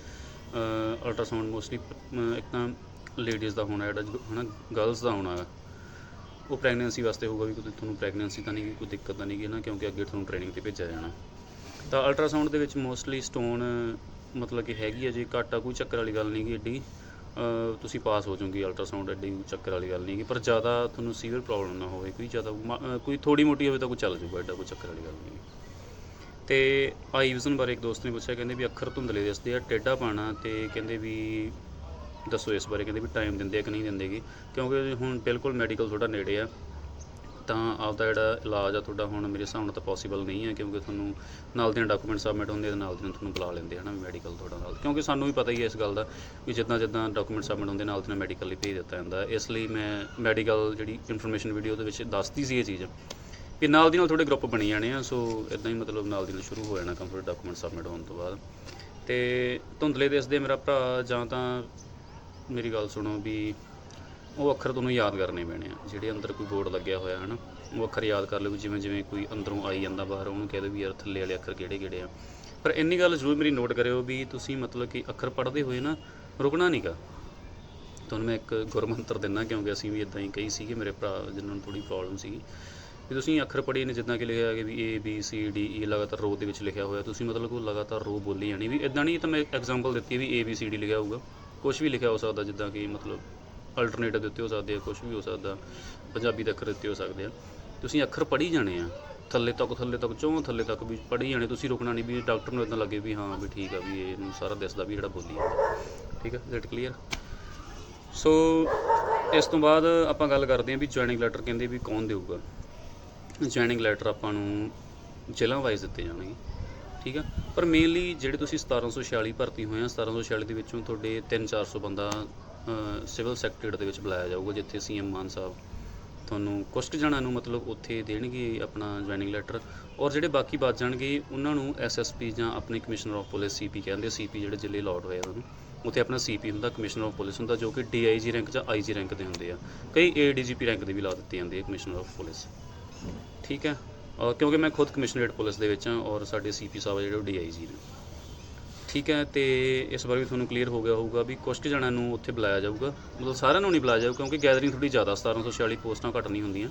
[SPEAKER 1] ਅਲਟਰਾਸਾਊਂਡ ਮੋਸਟਲੀ ਇੱਕ ਤਾਂ ਲੇਡੀਜ਼ ਦਾ ਹੋਣਾ, ਜਿਹੜਾ ਜਦੋਂ- ਹਨਾ ਗਰਲਸ ਦਾ ਹੋਣਾ ਉਹ ਪ੍ਰੈਗਨੈਂਸੀ ਵਾਸਤੇ ਹੋਊਗਾ ਵੀ ਕੋਈ ਤੁਹਾਨੂੰ ਪ੍ਰੈਗਨੈਂਸੀ ਤਾਂ ਨਹੀਂ, ਕੋਈ ਦਿੱਕਤ ਤਾਂ ਨਹੀਂ ਗੀ ਨਾ, ਕਿਉਂਕਿ ਅੱਗੇ ਤੁਹਾਨੂੰ ਟ੍ਰੇਨਿੰਗ ਤੇ ਭੇਜਿਆ ਜਾਣਾ। ਤਾਂ ਅਲਟਰਾਸਾਊਂਡ ਦੇ ਵਿੱਚ ਮੋਸਟਲੀ ਸਟੋਨ ਮਤਲਬ ਕਿ ਹੈਗੀ ਆ, ਜੇ ਘੱਟ ਆ, ਕੋਈ ਚੱਕਰ ਵਾਲੀ ਗੱਲ ਨਹੀਂ ਕਿ ਏਡੀ। ਤੁਸੀਂ ਪਾਸ ਹੋ ਜਾਓਗੇ ਅਲਟਰਾਸਾਊਂਡ ਐਡੀ ਚੱਕਰ ਵਾਲੀ ਗੱਲ ਨਹੀਂ ਗੀ। ਪਰ ਜ਼ਿਆਦਾ ਤੁਹਾਨੂੰ ਸੀਵੀਅਰ ਪ੍ਰੋਬਲਮ ਨਾ ਹੋਵੇ, ਕੋਈ ਜ਼ਿਆਦਾ ਮ- ਕੋਈ ਥੋੜੀ ਮੋਟੀ ਹੋਵੇ ਤਾਂ ਕੋਈ ਚੱਲ ਜਾਊਗਾ ਐਡਾ ਕੋਈ ਚੱਕਰ ਵਾਲੀ ਗੱਲ ਨਹੀਂ ਤੇ ਆਈਵਿਜ਼ਨ ਬਾਰੇ ਇੱਕ ਦੋਸਤ ਨੇ ਪੁੱਛਿਆ, ਕਹਿੰਦੇ ਵੀ ਅੱਖਰ ਧੁੰਦਲੇ ਦਿਸਦੇ ਆ, ਟੇਢਾ ਪਾਣਾ ਤੇ ਕਹਿੰਦੇ ਵੀ ਦੱਸੋ ਇਸ ਬਾਰੇ, ਕਹਿੰਦੇ ਵੀ ਟਾਈਮ ਦਿੰਦੇ ਆ ਕਿ ਨਹੀਂ ਦਿੰਦੇਗੇ ਕਿਉਂਕਿ ਹੁਣ ਬਿਲਕੁਲ ਮੈਡੀਕਲ ਤੁਹਾਡਾ ਨੇੜੇ ਆ, ਤਾਂ ਆਪਦਾ ਜਿਹੜਾ ਇਲਾਜ ਆ ਤੁਹਾਡਾ ਹੁਣ ਮੇਰੇ ਹਿਸਾਬ ਨਾਲ ਤਾਂ ਪੋਸੀਬਲ ਨਹੀਂ ਹੈ ਕਿਉਂਕਿ ਤੁਹਾਨੂੰ ਨਾਲ ਦੀਆਂ ਡਾਕੂਮੈਂਟ ਸਬਮਿਟ ਹੁੰਦੇ ਆ ਨਾਲ ਦੀਆਂ ਤੁਹਾਨੂੰ ਬੁਲਾ ਲੈਂਦੇ ਹਨਾ ਮੈਡੀਕਲ ਤੁਹਾਡਾ ਨਾਲ। ਕਿਉਂਕਿ ਸਾਨੂੰ ਵੀ ਪਤਾ ਹੀ ਹੈ ਇਸ ਗੱਲ ਦਾ ਵੀ ਜਿੱਦਾਂ ਜਿੱਦਾਂ ਡਾਕੂਮੈਂਟ ਸਬਮਿਟ ਹੁੰਦੇ ਨਾਲ ਦੀਆਂ ਮੈਡੀਕਲ ਲਈ ਭੇਜ ਦਿੱਤਾ ਜਾਂਦਾ। ਇਸ ਲਈ ਮੈਂ ਮੈਡੀਕਲ ਜਿਹੜੀ ਇਨਫੋਰਮੇਸ਼ਨ ਵੀਡੀਓ ਦੇ ਵਿੱਚ ਦੱਸਦੀ ਸੀ ਇਹ ਚੀਜ਼। ਵੀ ਨਾਲ ਦੀ ਨਾਲ ਤੁਹਾਡੇ ਗਰੁੱਪ ਬਣੀ ਜਾਣੇ ਆ, ਸੋ ਇਦਾਂ ਹੀ ਮਤਲਬ ਨਾਲ ਦੀ ਨਾਲ ਸ਼ੁਰੂ ਹੋ ਜਾਣਾ ਕੰਪਲੀਟ ਡਾਕੂਮੈਂਟ ਸਬਮਿਟ ਹੋਣ ਤੋਂ ਬਾਅਦ। ਤੇ ਧੁੰਦਲੇ ਦੇਸਦੇ ਮੇਰਾ ਭਰਾ, ਜਾਂ ਤਾਂ ਮੇਰੀ ਗੱਲ ਸੁਣੋ ਵੀ ਉਹ ਅੱਖਰ ਤੁਹਾਨੂੰ ਯਾਦ ਕਰਨੇ ਪੈਣੇ ਆ, ਜਿਹੜੇ ਅੰਦਰ ਕੋਈ ਬੋਰਡ ਲੱਗਿਆ ਹੋਇਆ ਹੈ ਨਾ ਉਹ ਅੱਖਰ ਯਾਦ ਕਰ ਲਓ ਜਿਵੇਂ ਜਿਵੇਂ ਕੋਈ ਅੰਦਰੋਂ ਆਈ ਜਾਂਦਾ ਬਾਹਰ, ਉਹਨੂੰ ਕਹਿ ਦਿਓ ਵੀ ਯਾਰ ਥੱਲੇ ਵਾਲੇ ਅੱਖਰ ਕਿਹੜੇ ਕਿਹੜੇ ਆ। ਪਰ ਇੰਨੀ ਗੱਲ ਜ਼ਰੂਰ ਮੇਰੀ ਨੋਟ ਕਰਿਓ ਵੀ ਤੁਸੀਂ ਮਤਲਬ ਕਿ ਅੱਖਰ ਪੜ੍ਹਦੇ ਹੋਏ ਨਾ ਰੁਕਣਾ ਨਹੀਂਗਾ ਤੁਹਾਨੂੰ ਮੈਂ ਇੱਕ ਗੁਰਮੰਤਰ ਦਿੰਦਾ ਕਿਉਂਕਿ ਅਸੀਂ ਵੀ ਇਦਾਂ ਹੀ ਕਈ ਸੀਗੇ ਮੇਰੇ ਭਰਾ, ਜਿਨ੍ਹਾਂ ਨੂੰ ਥੋੜੀ ਪ੍ਰੋਬਲਮ ਸੀਗੀ ਵੀ ਤੁਸੀਂ ਅੱਖਰ ਪੜ੍ਹੇ ਨੇ ਜਿੱਦਾਂ ਕਿ ਲਿਖਿਆ ਹੈ ਕਿ ਵੀ A, B, C, D E ਲਗਾਤਾਰ ਰੋ ਦੇ ਵਿੱਚ ਲਿਖਿਆ ਹੋਇਆ। ਤੁਸੀਂ ਮਤਲਬ ਉਹ ਲਗਾਤਾਰ ਰੋ ਬੋਲੀ ਜਾਣੀ ਵੀ ਇਦਾਂ ਨਹੀਂ ਤਾਂ ਮੈਂ ਐਗਜ਼ਾਮਪਲ ਦਿੱਤੀ ਵੀ A, B, C, D ਲਿਖਿਆ ਹੋਊਗਾ। ਕੁਝ ਵੀ ਲਿਖਿਆ ਹੋ ਸਕਦਾ, ਜਿੱਦਾਂ ਕਿ ਮਤਲਬ ਅਲਟਰਨੇਟਿਵ ਦਿੱਤੇ ਹੋ ਸਕਦੇ ਆ ਕੁਝ ਵੀ ਹੋ ਸਕਦਾ, ਪੰਜਾਬੀ ਦੇ ਅੱਖਰ ਦਿੱਤੇ ਹੋ ਸਕਦੇ ਆ। ਤੁਸੀਂ ਅੱਖਰ ਪੜ੍ਹੀ ਜਾਣੇ ਆ। ਥੱਲੇ ਤੱਕ ਥੱਲੇ ਤੱਕ, ਚੋਂ ਥੱਲੇ ਤੱਕ ਵੀ ਪੜ੍ਹੀ ਜਾਣੇ, ਤੁਸੀਂ ਰੁਕਣਾ ਨਹੀਂ ਵੀ ਡਾਕਟਰ ਨੂੰ ਇਦਾਂ ਲੱਗੇ ਵੀ ਹਾਂ ਵੀ ਠੀਕ ਆ ਵੀ ਇਹਨੂੰ ਸਾਰਾ ਦਿਸਦਾ ਵੀ ਜਿਹੜਾ ਬੋਲੀ ਜਾਂਦਾ। ਠੀਕ ਆ? ਇਟ ਕਲੀਅਰ ਸੋ ਇਸ ਤੋਂ ਬਾਅਦ ਆਪਾਂ ਗੱਲ ਕਰਦੇ ਹਾਂ ਵੀ ਜੁਆਇਨਿੰਗ ਲੈਟਰ ਕਹਿੰਦੇ ਵੀ ਕੌਣ ਦੇਊਗਾ। ਜੁਆਇਨਿੰਗ ਲੈਟਰ ਆਪਾਂ ਨੂੰ ਜ਼ਿਲ੍ਹਾ ਵਾਈਜ਼ ਦਿੱਤੇ ਜਾਣਗੇ, ਠੀਕ ਆ? ਪਰ ਮੇਨਲੀ ਜਿਹੜੇ ਤੁਸੀਂ 1746 ਭਰਤੀ ਹੋਏ ਆ 1746 ਦੇ ਵਿੱਚੋਂ ਤੁਹਾਡੇ 3-400 ਬੰਦਾ ਸਿਵਲ ਸੈਕਟਰੀਏਟ ਦੇ ਵਿੱਚ ਬੁਲਾਇਆ ਜਾਊਗਾ, ਜਿੱਥੇ ਸੀਐਮ ਮਾਨ ਸਾਹਿਬ ਤੁਹਾਨੂੰ ਕੁਛ ਕੁ ਜਣਾਂ ਨੂੰ ਮਤਲਬ ਉੱਥੇ ਦੇਣਗੇ ਆਪਣਾ ਜੁਆਇਨਿੰਗ ਲੈਟਰ ਔਰ ਜਿਹੜੇ ਬਾਕੀ ਬਚ ਜਾਣਗੇ, ਉਹਨਾਂ ਨੂੰ ਐਸਐਸਪੀ ਜਾਂ ਆਪਣੇ ਕਮਿਸ਼ਨਰ ਆਫ ਪੁਲਿਸ ਸੀਪੀ ਕਹਿੰਦੇ ਸੀਪੀ ਜਿਹੜੇ ਜ਼ਿਲ੍ਹੇ ਅਲਾਟ ਹੋਏ ਆ ਉਹਨਾਂ ਨੂੰ, ਉੱਥੇ ਆਪਣਾ ਸੀਪੀ ਹੁੰਦਾ ਕਮਿਸ਼ਨਰ ਆਫ ਪੁਲਿਸ ਹੁੰਦਾ, ਜੋ ਕਿ ਡੀਆਈਜੀ ਰੈਂਕ ਜਾਂ ਆਈਜੀ ਰੈਂਕ ਦੇ ਹੁੰਦੇ ਆ। ਕਈ ਏਡੀਜੀਪੀ ਰੈਂਕ ਦੇ ਵੀ ਲਾ ਦਿੱਤੇ ਜਾਂਦੇ ਆ ਕਮਿਸ਼ਨਰ ਆਫ ਪੁਲਿਸ ਠੀਕ ਹੈ। ਔਰ ਕਿਉਂਕਿ ਮੈਂ ਖੁਦ ਕਮਿਸ਼ਨਰੇਟ ਪੁਲਿਸ ਦੇ ਵਿੱਚ ਹਾਂ ਔਰ ਸਾਡੇ ਸੀਪੀ ਸਾਹਿਬ ਆ ਜਿਹੜੇ ਉਹ ਡੀਆਈਜੀ ਨੇ। ਠੀਕ ਹੈ ਤੇ ਇਸ ਬਾਰੇ ਵੀ ਤੁਹਾਨੂੰ ਕਲੀਅਰ ਹੋ ਗਿਆ ਹੋਊਗਾ ਵੀ ਕੁਛ ਕੁ ਜਣਾਂ ਨੂੰ ਉੱਥੇ ਬੁਲਾਇਆ ਜਾਊਗਾ। ਮਤਲਬ ਸਾਰਿਆਂ ਨੂੰ ਨਹੀਂ ਬੁਲਾਇਆ ਜਾਊਗਾ ਕਿਉਂਕਿ ਗੈਦਰਿੰਗ ਥੋੜੀ ਜ਼ਿਆਦਾ 1746 ਪੋਸਟਾਂ ਘੱਟ ਨਹੀਂ ਹੁੰਦੀਆਂ।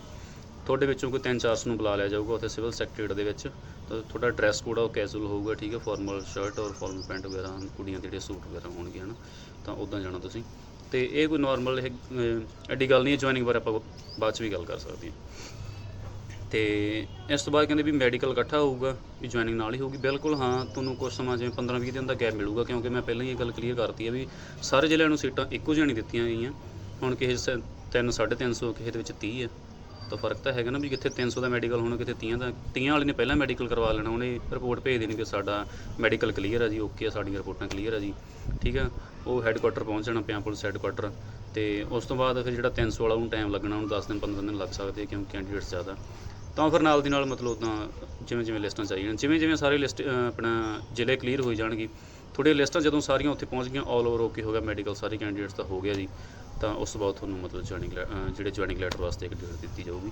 [SPEAKER 1] ਤੁਹਾਡੇ ਵਿੱਚੋਂ ਕੋਈ 3-400 ਨੂੰ ਬੁਲਾ ਲਿਆ ਜਾਊਗਾ ਉੱਥੇ ਸਿਵਲ ਸੈਕਟਰੀਏਟ ਦੇ ਵਿੱਚ। ਤਾਂ ਤੁਹਾਡਾ ਡਰੈਸ ਕੋਡ ਆ ਉਹ ਕੈਜੂਅਲ ਹੋਊਗਾ, ਠੀਕ ਹੈ। ਫਾਰਮਲ ਸ਼ਰਟ ਔਰ ਫਾਰਮਲ ਪੈਂਟ ਵਗੈਰਾ, ਕੁੜੀਆਂ ਦੇ ਜਿਹੜੇ ਸੂਟ ਵਗੈਰਾ ਹੋਣਗੇ, ਹਨਾ। ਤਾਂ ਉਦਾਂ ਜਾਣਾ ਤੁਸੀਂ। ਤੇ ਇਹ ਕੋਈ ਨਾਰਮਲ ਇਹ ਐਡੀ ਗੱਲ ਨਹੀਂ ਹੈ ਜੁਆਇਨਿੰਗ ਬਾਰੇ ਆਪਾਂ ਬਾਅਦ ਚ ਵੀ ਗੱਲ ਕਰ ਸਕਦੇ ਹਾਂ। ਤੇ ਇਸ ਤੋਂ ਬਾਅਦ ਕਹਿੰਦੇ ਵੀ ਮੈਡੀਕਲ ਇਕੱਠਾ ਹੋਊਗਾ, ਵੀ ਜੁਆਇਨਿੰਗ ਨਾਲ ਹੀ ਹੋਊਗੀ। ਬਿਲਕੁਲ ਹਾਂ, ਤੁਹਾਨੂੰ ਕੁਝ ਸਮਾਂ ਜਿਵੇਂ 15-20 ਦਿਨ ਦਾ ਗੈਪ ਮਿਲੂਗਾ, ਕਿਉਂਕਿ ਮੈਂ ਪਹਿਲਾਂ ਹੀ ਇਹ ਗੱਲ ਕਲੀਅਰ ਕਰਤੀ ਹੈ ਵੀ ਸਾਰੇ ਜ਼ਿਲ੍ਹਿਆਂ ਨੂੰ ਸੀਟਾਂ ਇੱਕੋ ਜਿਹੀਆਂ ਨਹੀਂ ਦਿੱਤੀਆਂ ਗਈਆਂ। ਹੁਣ ਕਿਸੇ 'ਚ ਤਿੰਨ 350 ਕਿਸੇ ਦੇ ਵਿੱਚ 30 ਹੈ। ਤਾਂ ਫ਼ਰਕ ਤਾਂ ਹੈਗਾ ਨਾ ਵੀ ਕਿੱਥੇ 300 ਦਾ ਮੈਡੀਕਲ ਹੋਣਾ ਕਿੱਥੇ 30 ਦਾ 30 ਵਾਲੇ ਨੇ ਪਹਿਲਾਂ ਮੈਡੀਕਲ ਕਰਵਾ ਲੈਣਾ, ਉਹਨੇ ਰਿਪੋਰਟ ਭੇਜ ਦੇਣੀ ਕਿ ਸਾਡਾ ਮੈਡੀਕਲ ਕਲੀਅਰ ਆ ਜੀ ਓਕੇ ਆ, ਸਾਡੀਆਂ ਰਿਪੋਰਟਾਂ ਕਲੀਅਰ ਆ ਜੀ। ਠੀਕ ਆ? ਉਹ ਹੈੱਡਕੁਆਟਰ ਪਹੁੰਚ ਜਾਣਾ, ਪਿਆ ਪੁਲਿਸ ਹੈੱਡਕੁਆਟਰ ਤੇ ਉਸ ਤੋਂ ਬਾਅਦ ਫਿਰ ਜਿਹੜਾ 300 ਵਾਲਾ ਉਹਨੂੰ ਟਾਈਮ ਲੱਗਣਾ, ਉਹਨੂੰ 10 ਦਿਨ 15 ਦਿਨ ਲੱਗ ਸਕਦੇ ਕਿਉਂਕਿ ਕੈਂਡੀਡੇਟਸ ਜ਼ਿਆਦਾ। ਤਾਂ ਫਿਰ ਨਾਲ ਦੀ ਨਾਲ ਮਤਲਬ ਉਦਾਂ ਜਿਵੇਂ ਜਿਵੇਂ ਲਿਸਟਾਂ ਚਾਹੀਦੀਆਂ ਜਿਵੇਂ ਜਿਵੇਂ ਸਾਰੇ ਲਿਸਟ ਆਪਣਾ ਜ਼ਿਲ੍ਹੇ ਕਲੀਅਰ ਹੋਈ ਜਾਣਗੇ ਤੁਹਾਡੀਆਂ ਲਿਸਟਾਂ ਜਦੋਂ ਸਾਰੀਆਂ ਉੱਥੇ ਪਹੁੰਚ ਗਈਆਂ ਆਲ ਓਵਰ ਓਕੇ ਹੋ ਗਿਆ ਮੈਡੀਕਲ ਸਾਰੇ ਕੈਂਡੀਡੇਟਸ ਦਾ ਹੋ ਗਿਆ ਜੀ, ਤਾਂ ਉਸ ਤੋਂ ਬਾਅਦ ਤੁਹਾਨੂੰ ਮਤਲਬ ਜੁਆਇਨਿੰਗ ਜਿਹੜੇ ਜੁਆਇਨਿੰਗ ਲੈਟਰ ਵਾਸਤੇ ਇੱਕ ਡੇਟ ਦਿੱਤੀ ਜਾਊਗੀ,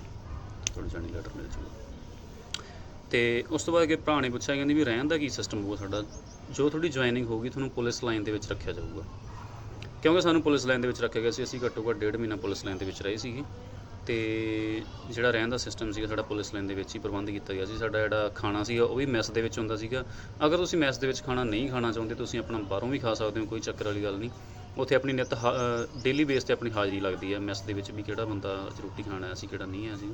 [SPEAKER 1] ਤੁਹਾਨੂੰ ਜੁਆਇਨਿੰਗ ਲੈਟਰ ਮਿਲ ਜਾਊਗਾ। ਤੇ ਉਸ ਤੋਂ ਬਾਅਦ ਕਿ ਭਰਾ ਨੇ ਪੁੱਛਿਆ, ਕਹਿੰਦੀ ਵੀ ਰਹਿਣ ਦਾ ਕੀ ਸਿਸਟਮ ਹੋਊਗਾ ਸਾਡਾ ਜੋ ਤੁਹਾਡੀ ਜੁਆਇਨਿੰਗ ਹੋਊਗੀ, ਤੁਹਾਨੂੰ ਪੁਲਿਸ ਲਾਈਨ ਦੇ ਵਿੱਚ ਰੱਖਿਆ ਜਾਊਗਾ। ਕਿਉਂਕਿ ਸਾਨੂੰ ਪੁਲਿਸ ਲਾਈਨ ਦੇ ਵਿੱਚ ਰੱਖਿਆ ਗਿਆ ਸੀ, ਅਸੀਂ ਘੱਟੋ ਘੱਟ ਡੇਢ ਮਹੀਨਾ ਪੁਲਿਸ ਲਾਈਨ ਦੇ ਵਿੱਚ ਰਹੇ ਸੀਗੇ। ਤੇ ਜਿਹੜਾ ਰਹਿਣ ਦਾ ਸਿਸਟਮ ਸੀਗਾ, ਸਾਡਾ ਪੁਲਿਸ ਲਾਈਨ ਦੇ ਵਿੱਚ ਹੀ ਪ੍ਰਬੰਧ ਕੀਤਾ ਗਿਆ ਸੀ। ਸਾਡਾ ਜਿਹੜਾ ਖਾਣਾ ਸੀਗਾ, ਉਹ ਵੀ ਮੈਸ ਦੇ ਵਿੱਚ ਹੁੰਦਾ ਸੀਗਾ। ਅਗਰ ਤੁਸੀਂ ਮੈਸ ਦੇ ਵਿੱਚ ਖਾਣਾ ਨਹੀਂ ਖਾਣਾ ਚਾਹੁੰਦੇ, ਤੁਸੀਂ ਆਪਣਾ ਬਾਹਰੋਂ ਵੀ ਖਾ ਸਕਦੇ ਹੋ, ਕੋਈ ਚੱਕਰ ਵਾਲੀ ਗੱਲ ਨਹੀਂ। ਉੱਥੇ ਆਪਣੀ ਨਿਤ ਡੇਲੀ ਬੇਸ ਤੇ ਆਪਣੀ ਹਾਜ਼ਰੀ ਲੱਗਦੀ ਹੈ ਮੈਸ ਦੇ ਵਿੱਚ ਵੀ ਕਿਹੜਾ ਬੰਦਾ ਅੱਜ ਰੋਟੀ ਖਾਣਾ ਹੈ ਅਸੀਂ ਕਿਹੜਾ ਨਹੀਂ ਹੈ ਅਸੀਂ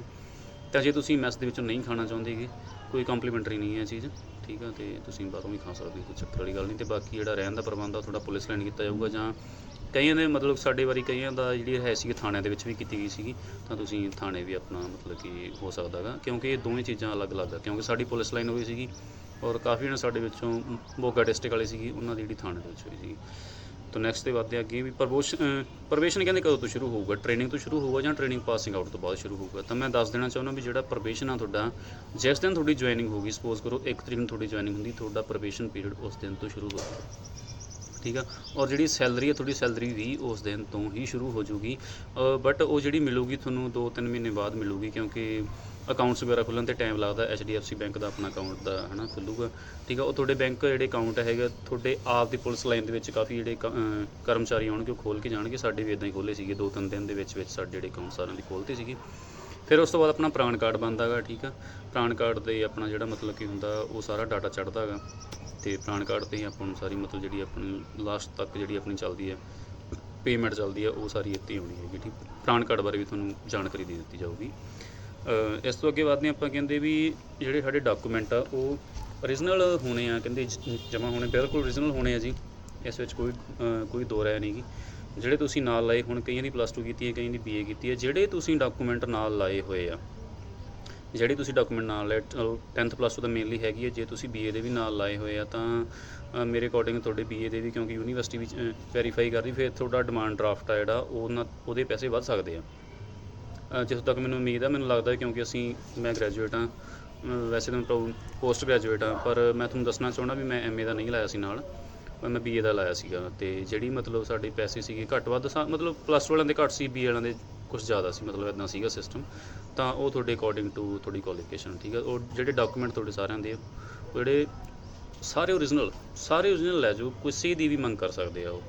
[SPEAKER 1] ਤਾਂ ਜੇ ਤੁਸੀਂ ਮੈਸ ਦੇ ਵਿੱਚੋਂ ਨਹੀਂ ਖਾਣਾ ਚਾਹੁੰਦੇਗੇ ਕੋਈ ਕੰਪਲੀਮੈਂਟਰੀ ਨਹੀਂ ਹੈ ਇਹ ਚੀਜ਼, ਠੀਕ ਆ? ਤੇ ਤੁਸੀਂ ਬਾਹਰੋਂ ਵੀ ਖਾ ਸਕਦੇ ਹੋ, ਕੋਈ ਚੱਕਰ ਵਾਲੀ ਗੱਲ ਨਹੀਂ। ਤੇ ਬਾਕੀ ਜਿਹੜਾ ਰਹਿਣ ਦਾ ਪ੍ਰਬੰਧ ਆ ਤੁਹਾਡਾ ਪੁਲਿਸ ਲਾਈਨ ਕੀਤਾ ਜਾਊਗਾ ਜਾਂ ਕਈਆਂ ਦੇ ਮਤਲਬ ਸਾਡੇ ਵਾਰੀ ਕਈਆਂ ਦਾ ਜਿਹੜੀ ਹੈ ਸੀ ਥਾਣਿਆਂ ਦੇ ਵਿੱਚ ਵੀ ਕੀਤੀ ਗਈ ਸੀਗੀ, ਤਾਂ ਤੁਸੀਂ ਥਾਣੇ ਵੀ ਆਪਣਾ ਮਤਲਬ ਕਿ ਹੋ ਸਕਦਾ ਹੈਗਾ ਕਿਉਂਕਿ ਇਹ ਦੋਵੇਂ ਚੀਜ਼ਾਂ ਅਲੱਗ-ਅਲੱਗ ਆ, ਕਿਉਂਕਿ ਸਾਡੀ ਪੁਲਿਸ ਲਾਈਨ ਹੋਈ ਸੀਗੀ ਔਰ ਕਾਫੀ ਜਣੇ ਸਾਡੇ ਵਿੱਚੋਂ ਮੋਗਾ ਡਿਸਟ੍ਰਿਕਟ ਵਾਲੇ ਸੀਗੀ, ਉਹਨਾਂ ਦੀ ਜਿਹੜੀ ਥਾਣੇ ਦੇ ਵਿੱਚ ਹੋਈ ਸੀਗੀ। ਤਾਂ ਨੈਕਸਟ ਤੇ ਵੱਧਦੇ ਅੱਗੇ ਵੀ ਪ੍ਰਮੋਸ਼ਨ ਪ੍ਰਵੇਸ਼ਨ ਕਹਿੰਦੇ ਕਦੋਂ ਤੋਂ ਸ਼ੁਰੂ ਹੋਊਗਾ? ਟ੍ਰੇਨਿੰਗ ਤੋਂ ਸ਼ੁਰੂ ਹੋਊਗਾ ਜਾਂ ਟ੍ਰੇਨਿੰਗ ਪਾਸਿੰਗ ਆਊਟ ਤੋਂ ਬਾਅਦ ਸ਼ੁਰੂ ਹੋਊਗਾ? ਤਾਂ ਮੈਂ ਦੱਸ ਦੇਣਾ ਚਾਹੁੰਦਾ ਵੀ ਜਿਹੜਾ ਪ੍ਰਵੇਸ਼ਨ ਆ ਤੁਹਾਡਾ, ਜਿਸ ਦਿਨ ਤੁਹਾਡੀ ਜੁਆਇਨਿੰਗ ਹੋਗੀ ਸਪੋਜ਼ ਕਰੋ 1 ਤਰੀਕ ਨੂੰ ਤੁਹਾਡੀ ਜੁਆਇਨਿੰਗ ਹੁੰਦੀ, ਤੁਹਾਡਾ ਪ੍ਰਵੇਸ਼ਨ ਪੀਰੀਅਡ ਉਸ ਦਿਨ ਤੋਂ ਸ਼ੁਰੂ ਹੋਊਗਾ ਠੀਕ ਆ? ਔਰ ਜਿਹੜੀ ਸੈਲਰੀ ਹੈ, ਤੁਹਾਡੀ ਸੈਲਰੀ ਵੀ ਉਸ ਦਿਨ ਤੋਂ ਹੀ ਸ਼ੁਰੂ ਹੋ ਜਾਊਗੀ। ਬਟ ਉਹ ਜਿਹੜੀ ਮਿਲੂਗੀ ਤੁਹਾਨੂੰ 2-3 ਮਹੀਨੇ ਬਾਅਦ ਮਿਲੂਗੀ, ਕਿਉਂਕਿ ਅਕਾਊਂਟਸ ਵਗੈਰਾ ਖੁੱਲ੍ਹਣ ਤੇ ਟਾਈਮ ਲੱਗਦਾ HDFC ਬੈਂਕ ਦਾ ਆਪਣਾ ਅਕਾਊਂਟ ਦਾ, ਹਨਾ, ਖੁੱਲੂਗਾ। ਠੀਕ ਆ? ਉਹ ਤੁਹਾਡੇ ਬੈਂਕ ਜਿਹੜੇ ਅਕਾਊਂਟ ਹੈਗੇ, ਤੁਹਾਡੇ ਆਪ ਦੀ ਪੁਲਿਸ ਲਾਈਨ ਦੇ ਵਿੱਚ ਕਾਫੀ ਜਿਹੜੇ ਕ- ਕਰਮਚਾਰੀ ਆਉਣਗੇ, ਉਹ ਖੋਲ ਕੇ ਜਾਣਗੇ। ਸਾਡੇ ਵੀ ਇਦਾਂ ਹੀ ਖੋਲੇ ਸੀਗੇ, ਦੋ ਤਿੰਨ ਦਿਨ ਦੇ ਵਿੱਚ ਵਿੱਚ ਸਾਡੇ ਜਿਹੜੇ ਅਕਾਊਂਟ ਸਾਰਿਆਂ ਦੀ ਖੋਲ੍ਹਤੇ ਸੀਗੇ। ਫਿਰ ਉਸ ਤੋਂ ਬਾਅਦ ਆਪਣਾ ਪ੍ਰਾਨ ਕਾਰਡ ਬਣਦਾ ਗਾ, ਠੀਕ ਆ। ਪ੍ਰਾਨ ਕਾਰਡ ਤੇ ਆਪਣਾ ਜਿਹੜਾ ਮਤਲਬ ਕੀ ਹੁੰਦਾ, ਉਹ ਸਾਰਾ ਡਾਟਾ ਚੜ੍ਹਦਾ ਗਾ। ਤੇ ਪ੍ਰਾਨ ਕਾਰਡ ਤੇ ਹੀ ਆਪਾਂ ਨੂੰ ਸਾਰੀ ਮਤਲਬ ਜਿਹੜੀ ਆਪਣੀ ਲਾਸਟ ਤੱਕ ਜਿਹੜੀ ਆਪਣੀ ਚੱਲਦੀ ਹੈ ਪੇਮੈਂਟ ਚੱਲਦੀ ਹੈ ਉਹ ਸਾਰੀ ਇੱਥੇ ਆਉਣੀ ਹੈਗੀ, ਠੀਕ? ਪ੍ਰਾਨ ਕਾਰਡ ਬਾਰੇ ਵੀ ਤੁਹਾਨੂੰ ਜਾਣਕਾਰੀ ਦੇ ਦਿੱਤੀ ਜਾਊਗੀ। ਇਸ ਤੋਂ ਅੱਗੇ ਵੱਧਦੇ ਹਾਂ ਆਪਾਂ ਕਹਿੰਦੇ ਵੀ ਜਿਹੜੇ ਸਾਡੇ ਡਾਕੂਮੈਂਟ ਆ, ਉਹ ਓਰੀਜਨਲ ਹੋਣੇ ਆ, ਕਹਿੰਦੇ ਜਮਾ ਹੋਣੇ, ਬਿਲਕੁਲ ਓਰੀਜਨਲ ਹੋਣੇ ਆ ਜੀ। ਇਸ ਵਿੱਚ ਕੋਈ ਕੋਈ ਦੋ ਰਾਏ ਨਹੀਂ ਗੀ। ਜਿਹੜੇ ਤੁਸੀਂ ਨਾਲ ਲਾਏ ਹੁਣ ਕਈਆਂ ਦੀ ਪਲੱਸ 2 ਕੀਤੀ ਹੈ ਕਈਆਂ ਦੀ ਬੀਏ ਕੀਤੀ ਹੈ ਜਿਹੜੇ ਤੁਸੀਂ ਡਾਕੂਮੈਂਟ ਨਾਲ ਲਾਏ ਹੋਏ ਆ ਜਿਹੜੇ ਤੁਸੀਂ ਡਾਕੂਮੈਂਟ ਨਾਲ ਲਾਏ ਚਲੋ 10th ਪਲੱਸ 2 ਤਾਂ ਮੇਨਲੀ ਹੈਗੀ ਹੈ ਜੇ ਤੁਸੀਂ ਬੀਏ ਦੇ ਵੀ ਨਾਲ ਲਾਏ ਹੋਏ ਆ ਤਾਂ ਮੇਰੇ ਅਕੋਰਡਿੰਗ ਤੁਹਾਡੇ ਬੀਏ ਦੇ ਵੀ ਕਿਉਂਕਿ ਯੂਨੀਵਰਸਿਟੀ ਵਿੱਚ ਵੈਰੀਫਾਈ ਕਰਦੀ ਫਿਰ ਤੁਹਾਡਾ ਡਿਮਾਂਡ ਡਰਾਫਟ ਆ ਜਿਹੜਾ ਉਹ ਨਾ ਉਹਦੇ ਪੈਸੇ ਵੱਧ ਸਕਦੇ ਆ। ਅ, ਜਿੱਥੋਂ ਤੱਕ ਮੈਨੂੰ ਉਮੀਦ ਆ ਮੈਨੂੰ ਲੱਗਦਾ ਕਿਉਂਕਿ ਅਸੀਂ ਮੈਂ ਗ੍ਰੈਜੂਏਟ ਹਾਂ ਵੈਸੇ ਤਾਂ ਪੋਸਟ ਗ੍ਰੈਜੂਏਟ ਹਾਂ ਪਰ ਮੈਂ ਤੁਹਾਨੂੰ ਦੱਸਣਾ ਚਾਹੁੰਦਾ ਵੀ ਮੈਂ ਐਮਏ ਦਾ ਨਹੀਂ ਲਾਇਆ ਸੀ ਨਾਲ। ਮੈਂ ਬੀਏ ਦਾ ਲਾਇਆ ਸੀਗਾ ਤੇ ਜਿਹੜੀ ਮਤਲਬ ਸਾਡੇ ਪੈਸੇ ਸੀਗੇ ਘੱਟ ਵੱਧ ਸਾ- ਮਤਲਬ ਪਲੱਸ ਵਾਲਿਆਂ ਦੇ ਘੱਟ ਸੀ ਬੀਏ ਵਾਲਿਆਂ ਦੇ ਕੁਝ ਜ਼ਿਆਦਾ ਸੀ, ਮਤਲਬ ਇਦਾਂ ਸੀਗਾ ਸਿਸਟਮ ਤਾਂ ਉਹ ਤੁਹਾਡੇ ਅਕੋਰਡਿੰਗ ਟੂ ਤੁਹਾਡੀ ਕੁਆਲੀਫਿਕੇਸ਼ਨ ਠੀਕ ਹੈ ਉਹ ਜਿਹੜੇ ਡਾਕੂਮੈਂਟ ਤੁਹਾਡੇ ਸਾਰਿਆਂ ਦੇ ਉਹ ਜਿਹੜੇ ਸਾਰੇ ਓਰੀਜਨਲ ਸਾਰੇ ਓਰੀਜਨਲ ਲੈ ਜਾਓ, ਕਿਸੇ ਦੀ ਵੀ ਮੰਗ ਕਰ ਸਕਦੇ ਆ ਉਹ।